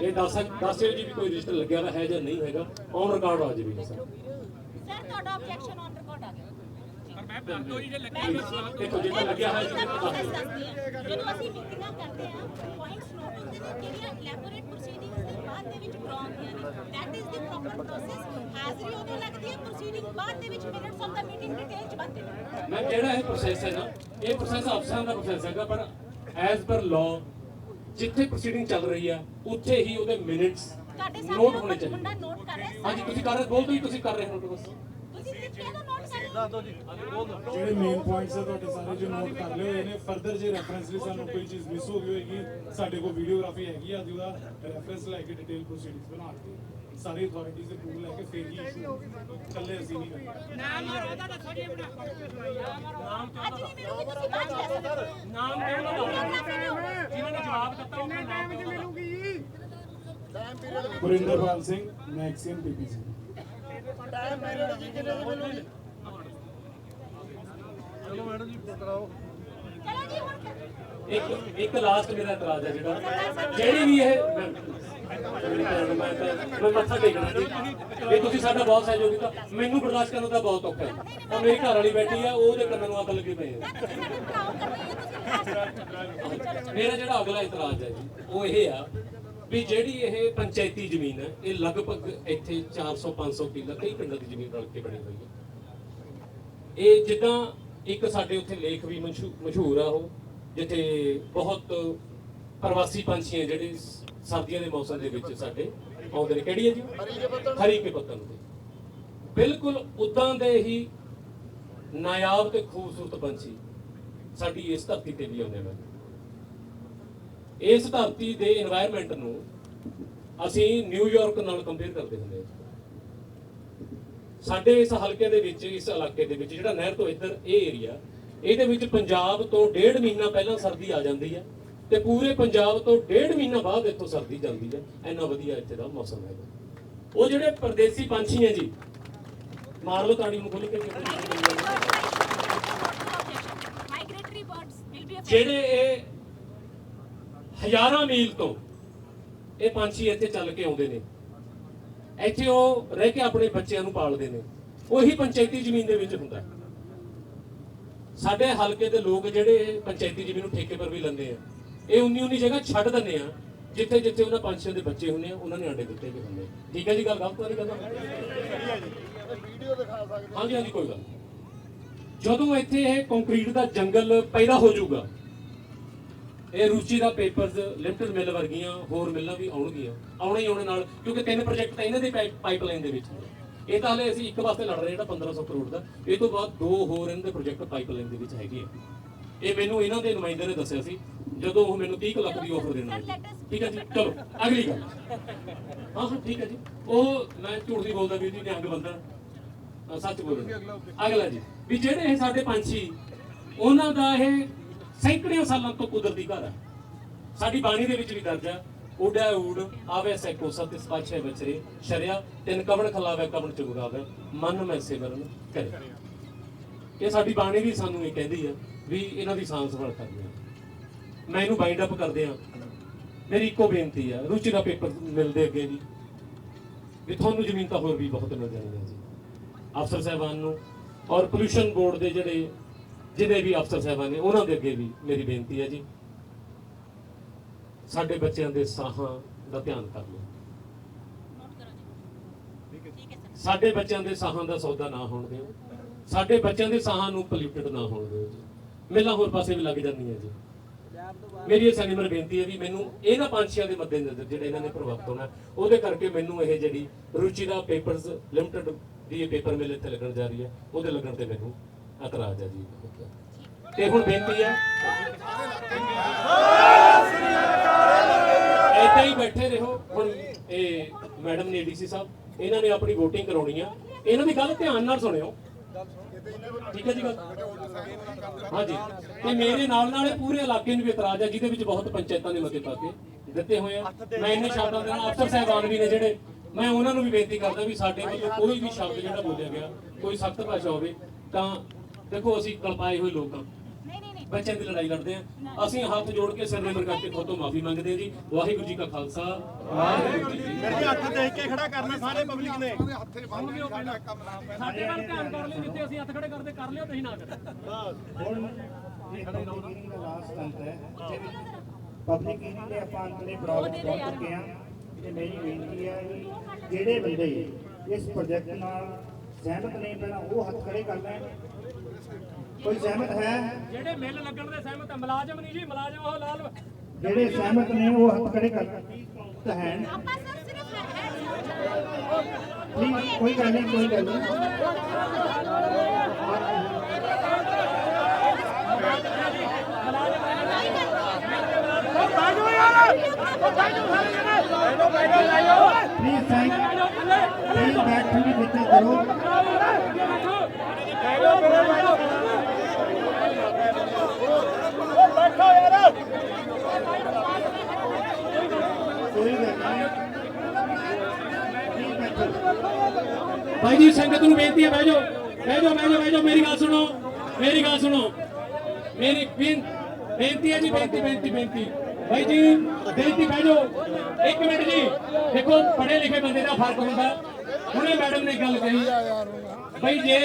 M: ਇਹ ਦੱਸ ਦੱਸਿਓ ਜੀ ਵੀ ਕੋਈ ਰਜਿਸਟਰ ਲੱਗਿਆ ਹੋਇਆ ਹੈ ਜਾਂ ਨਹੀਂ ਹੈਗਾ ਔਨ ਰਿਕਾਰਡ ਆ ਜਾਵੇ ਸਰ
H: ਸਰ ਤੁਹਾਡਾ ਆਬਜੈਕਸ਼ਨ ਔਨ ਰਿਕਾਰਡ ਆ ਗਿਆ।
M: ਦੇਖੋ ਜੇ ਤਾਂ ਲੱਗਿਆ ਹੋਇਆ ਜੀ ਤਾਂ ਦੱਸ ਦਿਓ।
H: ਜਦੋਂ ਅਸੀਂ ਮੀਟਿੰਗਾਂ ਕਰਦੇ ਆ ਪੁਆਇੰਟਸ ਨੋਟ ਹੁੰਦੇ ਨੇ ਕਿਹੜੀਆਂ ਇਲੈਬੋਰੇਟ ਪ੍ਰੋਸੀਡਿੰਗਸ ਦੇ ਬਾਅਦ ਦੇ ਵਿੱਚ ਡਰਾ ਹੁੰਦੀਆਂ ਨੇ। That is the proper process ਹਾਜ਼ਰੀ ਉਦੋਂ ਲੱਗਦੀ ਹੈ ਪ੍ਰੋਸੀਡਿੰਗ ਬਾਅਦ ਦੇ ਵਿੱਚ minutes of the meeting detail ਚ ਬਣਦੇ ਨੇ
M: ਮੈਂ ਕਿਹੜਾ ਇਹ ਪ੍ਰੋਸੈਸ ਹੈ ਨਾ। ਇਹ ਪ੍ਰੋਸੈਸ ਅਫਸਰਾਂ ਦਾ ਪ੍ਰੋਸੈਸ ਹੈਗਾ ਪਰ ਐਜ਼ ਪਰ ਲਾਅ ਜਿੱਥੇ ਪ੍ਰੋਸੀਡਿੰਗ ਚੱਲ ਰਹੀ ਆ ਉੱਥੇ ਹੀ ਉਹਦੇ ਮਿੰਟਸ
H: ਤੁਹਾਡੇ
M: ਨੋਟ
H: ਸਾਹਮਣੇ
M: ਹੋਣੇ
H: ਮੁੰਡਾ
M: ਚਾਹੀਦੇ।
H: ਨੋਟ ਕਰ ਰਿਹਾ ਹੈ?
M: ਹਾਂਜੀ ਤੁਸੀਂ ਕਰ ਰਹੇ ਬੋਲ ਤੁਸੀਂ ਕਰ ਰਹੇ ਹੋ ਬਸ
H: ਤੁਸੀਂ ਲਿਖ ਕੇ ਤਾਂ ਨੋਟ ਕਰ ਰਹੇ ਹੋ
N: ਜਿਹੜੇ ਮੇਨ ਪੁਆਇੰਟਸ ਆ ਤੁਹਾਡੇ ਸਾਰੇ ਜੋ ਨੋਟ ਕਰ ਲਏ ਹੋਏ ਨੇ ਫਰਦਰ ਜੇ ਰੈਫਰੈਂਸ ਲਈ ਸਾਨੂੰ ਕੋਈ ਚੀਜ਼ ਮਿਸ ਹੋ ਗਈ ਹੋਏਗੀ ਸਾਡੇ ਕੋਲ ਵੀਡੀਓਗ੍ਰਾਫੀ ਹੈਗੀ ਆ ਜਿਹਦਾ ਰੈਫਰੈਂਸ ਲੈ ਕੇ ਡਿਟੇਲ ਪ੍ਰੋਸੀਡਿੰਗਸ ਬਣਾ ਕੇ ਸਾਰੀ ਅਥਾਰਟੀਜ਼ ਦੇ ਪ੍ਰੂਵ ਲੈ ਕੇ ਫੇਰ ਹੀ ਇਕੱਲੇ ਅਸੀਂ ਨਹੀਂ
E: ਨਾਮ ਉਹਦਾ ਦੱਸੋ ਜੀ ਆਪਣਾ
H: ਅੱਜ ਨਹੀਂ ਮਿਲੂਗੀ ਤੁਸੀਂ ਬਾਅਦ ਚ ਲੈ ਸਕਦੇ ਹੋ
E: ਨਾਮ ਤੇ ਉਹਨਾਂ ਦਾ
H: Videography ਵੀ ਹੋਵੇ।
E: ਜਿਨ੍ਹਾਂ ਨੇ ਜਵਾਬ ਦਿੱਤਾ ਉਹਨਾਂ ਦਾ ਨਾਮ ਮਿਲੂਗੀ?
N: ਗੁਰਿੰਦਰਪਾਲ ਸਿੰਘ ਮੈਕਸੀਅਨ ਪੀਪੀਸੀ
H: ਚਲੋ ਜੀ ਹੁਣ
M: ਇੱਕ ਇੱਕ ਲਾਸਟ ਮੇਰਾ ਇਤਰਾਜ਼ ਹੈ ਜਿਹੜਾ। ਜਿਹੜੀ ਵੀ ਇਹ ਮੈਂ ਤਾਂ- ਮੱਥਾ ਟੇਕਣਾ ਜੀ। ਇਹ ਤੁਸੀਂ ਸਾਡਾ ਬਹੁਤ ਸਹਿਯੋਗ ਕੀਤਾ। ਮੈਨੂੰ ਬਰਦਾਸ਼ਤ ਕਰਨਾ ਤਾਂ ਬਹੁਤ ਔਖਾ ਹੈ। ਉਹ ਮੇਰੀ ਘਰ ਵਾਲੀ ਬੈਠੀ ਆ ਉਹਦੇ ਕੰਨਾਂ ਨੂੰ ਅੱਗ ਲੱਗੀ ਪਈ ਹੈ। ਮੇਰਾ ਜਿਹੜਾ ਅਗਲਾ ਇਤਰਾਜ਼ ਹੈ ਜੀ ਉਹ ਇਹ ਆ ਵੀ ਜਿਹੜੀ ਇਹ ਪੰਚਾਇਤੀ ਜ਼ਮੀਨ ਹੈ ਇਹ ਲਗਭਗ ਇੱਥੇ 400 500 ਕਿੱਲਾ ਕਈ ਪਿੰਡਾਂ ਦੀ ਜ਼ਮੀਨ ਰਲ ਕੇ ਬਣੀ ਹੋਈ ਹੈ। ਇਹ ਜਿੱਦਾਂ ਇੱਕ ਸਾਡੇ ਉੱਥੇ ਲੇਖ ਵੀ ਮਸ਼ਹੂਰ ਆ ਉਹ ਜਿੱਥੇ ਬਹੁਤ ਪ੍ਰਵਾਸੀ ਪੰਛੀ ਹੈ ਜਿਹੜੇ ਸਰਦੀਆਂ ਦੇ ਮੌਸਮ ਦੇ ਵਿੱਚ ਸਾਡੇ ਆਉਂਦੇ ਨੇ। ਕਿਹੜੀ ਹੈ ਜੀ? ਹਰੀ ਕੇ ਪੱਤਨ ਦੇ। ਬਿਲਕੁਲ ਉਦਾਂ ਦੇ ਹੀ ਨਾਇਆਬ ਤੇ ਖੂਬਸੂਰਤ ਪੰਛੀ ਸਾਡੀ ਇਸ ਧਰਤੀ ਤੇ ਵੀ ਆਉਂਦੇ ਨੇ। ਇਸ ਧਰਤੀ ਦੇ এনवायरमेंट ਨੂੰ ਅਸੀਂ ਨਿਊਯਾਰਕ ਨਾਲ ਕੰਪੇਅਰ ਕਰਦੇ ਹੁੰਦੇ ਹਾਂ ਸਾਡੇ ਇਸ ਹਲਕੇ ਦੇ ਵਿੱਚ, ਇਸ ਇਲਾਕੇ ਦੇ ਵਿੱਚ, ਜਿਹੜਾ ਨਹਿਰ ਤੋਂ ਇੱਧਰ ਇਹ ਏਰੀਆ ਇਹਦੇ ਵਿੱਚ ਪੰਜਾਬ ਤੋਂ ਡੇਢ ਮਹੀਨਾ ਪਹਿਲਾਂ ਸਰਦੀ ਆ ਜਾਂਦੀ ਹੈ ਤੇ ਪੂਰੇ ਪੰਜਾਬ ਤੋਂ ਡੇਢ ਮਹੀਨਾ ਬਾਅਦ ਇੱਥੋਂ ਸਰਦੀ ਜਾਂਦੀ ਹੈ। ਇੰਨਾ ਵਧੀਆ ਇੱਥੇ ਦਾ ਮੌਸਮ ਹੈਗਾ। ਉਹ ਜਿਹੜੇ ਪਰਦੇਸੀ ਪੰਛੀ ਹੈ ਜੀ, ਮਾਰ ਲਓ ਤਾੜੀ ਨੂੰ ਖੋਲ ਕੇ।
H: ਮਾਈਗ੍ਰੇਟਰੀ ਬਰਡਸ ਵਿਲ ਬੀ
M: ਜਿਹੜੇ ਇਹ ਹਜ਼ਾਰਾਂ ਮੀਲ ਤੋਂ ਇਹ ਪੰਛੀ ਇੱਥੇ ਚੱਲ ਕੇ ਆਉਂਦੇ ਨੇ ਇੱਥੇ ਉਹ ਰਹਿ ਕੇ ਆਪਣੇ ਬੱਚਿਆਂ ਨੂੰ ਪਾਲਦੇ ਨੇ। ਉਹੀ ਪੰਚਾਇਤੀ ਜ਼ਮੀਨ ਦੇ ਵਿੱਚ ਹੁੰਦਾ। ਸਾਡੇ ਹਲਕੇ ਦੇ ਲੋਕ ਜਿਹੜੇ ਪੰਚਾਇਤੀ ਜ਼ਮੀਨ ਨੂੰ ਠੇਕੇ ਪਰ ਵੀ ਲੈਂਦੇ ਆ। ਇਹ ਉਨੀ ਉਨੀ ਜਗ੍ਹਾ ਛੱਡ ਦਿੰਦੇ ਆ ਜਿੱਥੇ ਜਿੱਥੇ ਉਹਨਾਂ ਪੰਛੀਆਂ ਦੇ ਬੱਚੇ ਹੁੰਦੇ ਆ, ਉਹਨਾਂ ਨੇ ਆਂਡੇ ਦਿੱਤੇ ਵੀ ਹੁੰਦੇ ਠੀਕ ਹੈ ਜੀ ਗੱਲ, ਗਲਤ ਤਾਂ ਨਹੀਂ ਕਰਦਾ? ਹਾਂਜੀ ਹਾਂਜੀ, ਕੋਈ ਗੱਲ ਜਦੋਂ ਇੱਥੇ ਇਹ ਕੰਕਰੀਟ ਦਾ ਜੰਗਲ ਪੈਦਾ ਹੋ ਜਾਊਗਾ ਇਹ ਰੁਚੀ ਦਾ ਪੇਪਰਸ ਲਿਮਟਿਡ ਮਿਲ ਵਰਗੀਆਂ ਹੋਰ ਮਿੱਲਾਂ ਵੀ ਆਉਣਗੀਆਂ। ਆਉਣੇ ਹੀ ਆਉਣੇ ਨਾਲ ਕਿਉਂਕਿ ਤਿੰਨ ਪ੍ਰੋਜੈਕਟ ਤਾਂ ਇਹਨਾਂ ਦੇ ਪਾਈਪਲਾਈਨ ਦੇ ਵਿੱਚ ਇਹ ਤਾਂ ਹਲੇ ਅਸੀਂ ਇੱਕ ਵਾਸਤੇ ਲੜ ਰਹੇ ਜਿਹੜਾ 1500 ਕਰੋੜ ਦਾ। ਇਹ ਤੋਂ ਬਾਅਦ ਦੋ ਹੋਰ ਇਹਨਾਂ ਦੇ ਪ੍ਰੋਜੈਕਟ ਪਾਈਪਲਾਈਨ ਦੇ ਵਿੱਚ ਹੈਗੇ ਆ। ਇਹ ਮੈਨੂੰ ਇਹਨਾਂ ਦੇ ਨੁਮਾਇੰਦੇ ਨੇ ਦੱਸਿਆ ਸੀ ਜਦੋਂ ਉਹ ਮੈਨੂੰ 30 ਕੁ ਲੱਖ ਦੀ ਆਫਰ ਦੇਣਾ ਠੀਕ ਹੈ ਜੀ ਚਲੋ ਅਗਲੀ ਗੱਲ। ਹਾਂ ਹਾਂ ਠੀਕ ਹੈ ਜੀ। ਉਹ ਮੈਂ ਝੂਠ ਨਹੀਂ ਬੋਲਦਾ ਵੀਰ ਜੀ ਨਿਹੰਗ ਬੰਦਾ। ਅ, ਸੱਚ ਬੋਲਣਾ। ਅਗਲਾ ਜੀ। ਵੀ ਜਿਹੜੇ ਇਹ ਸਾਡੇ ਪੰਛੀ ਉਹਨਾਂ ਦਾ ਇਹ ਸੈਂਕੜਿਆਂ ਸਾਲਾਂ ਤੋਂ ਕੁਦਰਤੀ ਘਰ ਹੈ ਸਾਡੀ ਬਾਣੀ ਦੇ ਵਿੱਚ ਵੀ ਦਰਜ ਹੈ ਉਡਾ ਊੜ ਆਵੇ ਸੈਕੋ ਸਤਿ ਸਪਾਛੇ ਬਚਰੇ, ਸ਼ਰਿਆ, ਤਿੰਨ ਕਵਣ ਖਲਾਵੇ, ਕਵਣ ਚੁਗਾਵੇ, ਮਨ ਮੈਂ ਸਿਮਰਨ ਕਰੇ। ਇਹ ਸਾਡੀ ਬਾਣੀ ਵੀ ਸਾਨੂੰ ਇਹ ਕਹਿੰਦੀ ਹੈ ਵੀ ਇਹਨਾਂ ਦੀ ਸਾਂਭ ਸੰਭਾਲ ਕਰਨੀ ਹੈ ਮੈਂ ਇਹਨੂੰ ਬਾਈਂਡ ਅਪ ਕਰਦੇ ਆ। ਮੇਰੀ ਇੱਕੋ ਬੇਨਤੀ ਹੈ ਰੁਚੀ ਦਾ ਪੇਪਰ ਮਿਲਦੇ ਅੱਗੇ ਜੀ। ਵੀ ਤੁਹਾਨੂੰ ਜ਼ਮੀਨ ਤਾਂ ਹੋਰ ਵੀ ਬਹੁਤ ਮਿਲ ਜਾਣਗੀਆਂ ਜੀ। ਅਫਸਰ ਸਾਹਿਬਾਨ ਨੂੰ ਔਰ ਪੋਲੂਸ਼ਨ ਬੋਰਡ ਦੇ ਜਿਹੜੇ ਜਿਹਦੇ ਵੀ ਅਫਸਰ ਸਾਹਿਬਾਨ ਨੇ, ਉਹਨਾਂ ਦੇ ਅੱਗੇ ਵੀ ਮੇਰੀ ਬੇਨਤੀ ਹੈ ਜੀ। ਸਾਡੇ ਬੱਚਿਆਂ ਦੇ ਸਾਹਾਂ ਦਾ ਧਿਆਨ ਕਰ ਲਓ। ਸਾਡੇ ਬੱਚਿਆਂ ਦੇ ਸਾਹਾਂ ਦਾ ਸੌਦਾ ਨਾ ਹੋਣ ਦਿਓ। ਸਾਡੇ ਬੱਚਿਆਂ ਦੇ ਸਾਹਾਂ ਨੂੰ ਪੋਲਿਊਟਡ ਨਾ ਹੋਣ ਦਿਓ ਜੀ। ਮੇਲਾ ਹੋਰ ਪਾਸੇ ਵੀ ਲੱਗ ਜਾਂਦੀਆਂ ਜੀ। ਮੇਰੀ ਇਹ ਸੈਨਿਮਰ ਬੇਨਤੀ ਹੈ ਵੀ ਮੈਨੂੰ ਇਹਨਾਂ ਪੰਛੀਆਂ ਦੇ ਮੱਦੇ ਨਜ਼ਰ ਜਿਹੜੇ ਇਹਨਾਂ ਨੇ ਪ੍ਰਭਾਵਿਤ ਹੋਣਾ, ਉਹਦੇ ਕਰਕੇ ਮੈਨੂੰ ਇਹ ਜਿਹੜੀ ਰੁਚੀ ਦਾ ਪੇਪਰਸ ਲਿਮਟਿਡ ਦੀ ਇਹ ਪੇਪਰ ਮਿਲ ਇੱਥੇ ਲੱਗਣ ਜਾ ਰਹੀ ਹੈ, ਉਹਦੇ ਲੱਗਣ ਤੇ ਮੈਨੂੰ ਇਤਰਾਜ਼ ਹੈ ਜੀ। ਤੇ ਹੁਣ ਬੇਨਤੀ ਹੈ ਏਦਾਂ ਹੀ ਬੈਠੇ ਰਹੋ। ਹੁਣ ਇਹ ਮੈਡਮ ਨੇ ਡੀਸੀ ਸਾਹਿਬ, ਇਹਨਾਂ ਨੇ ਆਪਣੀ VOTING ਕਰਾਉਣੀ ਆ। ਇਹਨਾਂ ਦੀ ਗੱਲ ਧਿਆਨ ਨਾਲ ਸੁਣਿਓ। ਠੀਕ ਹੈ ਜੀ ਗੱਲ? ਹਾਂਜੀ। ਤੇ ਮੇਰੇ ਨਾਲ ਨਾਲ ਇਹ ਪੂਰੇ ਇਲਾਕੇ ਨੂੰ ਵੀ ਇਤਰਾਜ਼ ਹੈ, ਜਿਹਦੇ ਵਿੱਚ ਬਹੁਤ ਪੰਚਾਇਤਾਂ ਨੇ ਮਤੇ ਪਾ ਕੇ ਦਿੱਤੇ ਹੋਏ ਆ। ਮੈਂ ਇੰਨੇ ਸ਼ਬਦਾਂ ਦੇ ਨਾਲ ਅਫਸਰ ਸਾਹਿਬਾਨ ਵੀ ਨੇ ਜਿਹੜੇ, ਮੈਂ ਉਹਨਾਂ ਨੂੰ ਵੀ ਬੇਨਤੀ ਕਰਦਾ ਵੀ ਸਾਡੇ ਵੱਲੋਂ ਕੋਈ ਵੀ ਸ਼ਬਦ ਜਿਹੜਾ ਬੋਲਿਆ ਗਿਆ, ਕੋਈ ਸਖਤ ਭਾਸ਼ਾ ਹੋਵੇ, ਤਾਂ ਦੇਖੋ ਅਸੀਂ ਕਲਪਾਏ ਹੋਏ ਲੋਕ ਹਾਂ ਬੱਚਿਆਂ ਦੀ ਲੜਾਈ ਲੜਦੇ ਆ। ਅਸੀਂ ਹੱਥ ਜੋੜ ਕੇ ਸਿਰ ਨਿਮਰ ਕਰਕੇ ਤੁਹਾਡੇ ਤੋਂ ਮਾਫੀ ਮੰਗਦੇ ਜੀ। ਵਾਹਿਗੁਰੂ ਜੀ ਕਾ ਖਾਲਸਾ। ਵਾਹਿਗੁਰੂ ਜੀ ਕੀ ਫਤਿਹ।
J: ਹੱਥ ਦੇਖ ਕੇ ਖੜਾ ਕਰਨਾ ਸਾਰੇ ਪਬਲਿਕ ਨੇ।
M: ਸਾਡੇ ਵੱਲ ਧਿਆਨ ਕਰ ਲਿਓ ਜਿੱਥੇ ਅਸੀਂ ਹੱਥ ਖੜੇ ਕਰਦੇ ਕਰ ਲਿਓ ਤੁਸੀਂ ਨਾ ਕਰੋ।
K: ਹੁਣ ਇਹ ਪਬਲਿਕ ਦਾ ਲਾਸਟ ਅੰਤ ਹੈ ਪਬਲਿਕ ਹੀਰਿੰਗ ਦੇ ਆਪਾਂ ਅੰਤਲੇ ਬਰਾਬਰ ਪਹੁੰਚ ਚੁੱਕੇ ਹਾਂ। ਤੇ ਮੇਰੀ ਬੇਨਤੀ ਹੈ ਵੀ ਜਿਹੜੇ ਬੰਦੇ ਇਸ ਪ੍ਰੋਜੈਕਟ ਨਾਲ ਸਹਿਮਤ ਨਹੀਂ ਪਹਿਲਾਂ ਉਹ ਹੱਥ ਖੜੇ ਕਰ ਲੈਣ। ਕੋਈ ਸਹਿਮਤ ਹੈ?
M: ਜਿਹੜੇ ਮਿਲ ਲੱਗਣ ਦੇ ਸਹਿਮਤ ਮੁਲਾਜ਼ਮ ਨਹੀਂ ਜੀ ਮੁਲਾਜ਼ਮ ਉਹ ਲਾਲ
K: ਜਿਹੜੇ ਸਹਿਮਤ ਨੇ ਉਹ ਹੱਥ ਖੜੇ ਕਰ ਤਾਂ ਹੈ
H: ਆਪਾਂ ਸਰ ਸਿਰਫ
K: ਨਹੀਂ। ਕੋਈ ਗੱਲ ਨਹੀਂ ਕੋਈ ਗੱਲ ਨਹੀਂ। ਪਲੀਜ਼ ਥੈਂਕ ਪਲੀਜ਼ ਬੈਠ ਕੇ ਵਿੱਚ ਕਰੋ ਕੋਈ ਗੱਲ ਨਹੀਂ ਪਲੀਜ਼ ਬੈਠੋ
M: ਭਾਈ ਜੀ, ਸੰਗਤ ਨੂੰ ਬੇਨਤੀ ਹੈ, ਬਹਿ ਜਾਓ ਬਹਿ ਜਾਓ ਬਹਿ ਜਾਓ ਬਹਿ ਜਾਓ, ਮੇਰੀ ਗੱਲ ਸੁਣੋ, ਮੇਰੀ ਗੱਲ ਸੁਣੋ। ਮੇਰੀ ਬੇਨਤੀ ਹੈ ਜੀ, ਬੇਨਤੀ ਬੇਨਤੀ ਬੇਨਤੀ। ਭਾਈ ਜੀ, ਬੇਨਤੀ, ਬਹਿ ਜਾਓ। ਇੱਕ ਮਿੰਟ ਜੀ, ਦੇਖੋ ਪੜ੍ਹੇ ਲਿਖੇ ਬੰਦੇ ਦਾ ਫ਼ਰਕ ਹੁੰਦਾ। ਹੁਣੇ ਮੈਡਮ ਨੇ ਗੱਲ ਕਹੀ। ਭਾਈ, ਜੇ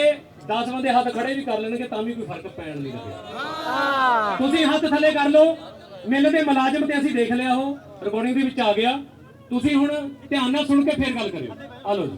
M: 10 ਬੰਦੇ ਹੱਥ ਖੜੇ ਵੀ ਕਰ ਲੈਣਗੇ, ਤਾਂ ਵੀ ਕੋਈ ਫ਼ਰਕ ਪੈਣ ਨਹੀਂ ਲੱਗਿਆ। ਤੁਸੀਂ ਹੱਥ ਥੱਲੇ ਕਰ ਲਓ। ਮਿਲ ਦੇ ਮੁਲਾਜ਼ਮ ਤੇ ਅਸੀਂ ਦੇਖ ਲਿਆ ਉਹ। ਰਿਕਾਰਡਿੰਗ ਦੇ ਵਿੱਚ ਆ ਗਿਆ। ਤੁਸੀਂ ਹੁਣ ਧਿਆਨ ਨਾਲ ਸੁਣ ਕੇ ਫੇਰ ਗੱਲ ਕਰਿਓ। ਆ ਲਓ ਜੀ।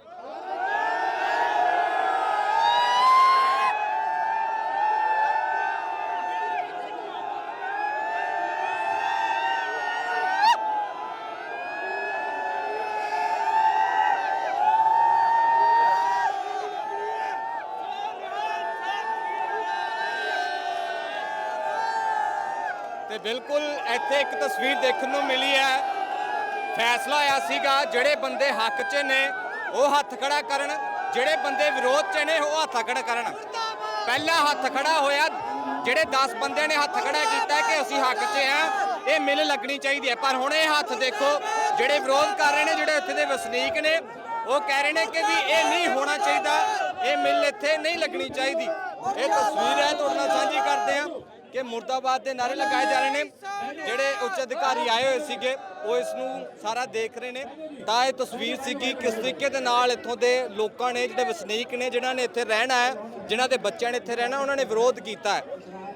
C: ਬਿਲਕੁਲ ਇੱਥੇ ਇੱਕ ਤਸਵੀਰ ਦੇਖਣ ਨੂੰ ਮਿਲੀ ਹੈ। ਫੈਸਲਾ ਹੋਇਆ ਸੀਗਾ, ਜਿਹੜੇ ਬੰਦੇ ਹੱਕ 'ਚ ਨੇ, ਉਹ ਹੱਥ ਖੜਾ ਕਰਨ, ਜਿਹੜੇ ਬੰਦੇ ਵਿਰੋਧ 'ਚ ਨੇ, ਉਹ ਹੱਥ ਖੜਾ ਕਰਨ। ਪਹਿਲਾ ਹੱਥ ਖੜਾ ਹੋਇਆ, ਜਿਹੜੇ 10 ਬੰਦਿਆਂ ਨੇ ਹੱਥ ਖੜਾ ਕੀਤਾ ਕਿ ਅਸੀਂ ਹੱਕ 'ਚ ਆ ਇਹ ਮਿਲ ਲੱਗਣੀ ਚਾਹੀਦੀ ਹੈ। ਪਰ ਹੁਣ ਇਹ ਹੱਥ ਦੇਖੋ, ਜਿਹੜੇ ਵਿਰੋਧ ਕਰ ਰਹੇ ਨੇ, ਜਿਹੜੇ ਇੱਥੇ ਦੇ ਵਸਨੀਕ ਨੇ, ਉਹ ਕਹਿ ਰਹੇ ਨੇ ਕਿ ਵੀ ਇਹ ਨਹੀਂ ਹੋਣਾ ਚਾਹੀਦਾ, ਇਹ ਮਿਲ ਇੱਥੇ ਨਹੀਂ ਲੱਗਣੀ ਚਾਹੀਦੀ। ਇਹ ਤਸਵੀਰ ਹੈ, ਤੁਹਾਡੇ ਨਾਲ ਸਾਂਝੀ ਕਰਦੇ ਆ ਕਿ ਮੁਰਦਾਬਾਦ ਦੇ ਨਾਰੇ ਲਗਾਏ ਜਾ ਰਹੇ ਨੇ। ਜਿਹੜੇ ਉੱਚ ਅਧਿਕਾਰੀ ਆਏ ਹੋਏ ਸੀਗੇ, ਉਹ ਇਸ ਨੂੰ ਸਾਰਾ ਦੇਖ ਰਹੇ ਨੇ। ਤਾਂ ਇਹ ਤਸਵੀਰ ਸੀਗੀ ਕਿਸ ਤਰੀਕੇ ਦੇ ਨਾਲ ਇੱਥੋਂ ਦੇ ਲੋਕਾਂ ਨੇ, ਜਿਹੜੇ ਵਸਨੀਕ ਨੇ, ਜਿਨ੍ਹਾਂ ਨੇ ਇੱਥੇ ਰਹਿਣਾ ਹੈ, ਜਿਨ੍ਹਾਂ ਦੇ ਬੱਚਿਆਂ ਨੇ ਇੱਥੇ ਰਹਿਣਾ, ਉਹਨਾਂ ਨੇ ਵਿਰੋਧ ਕੀਤਾ ਹੈ।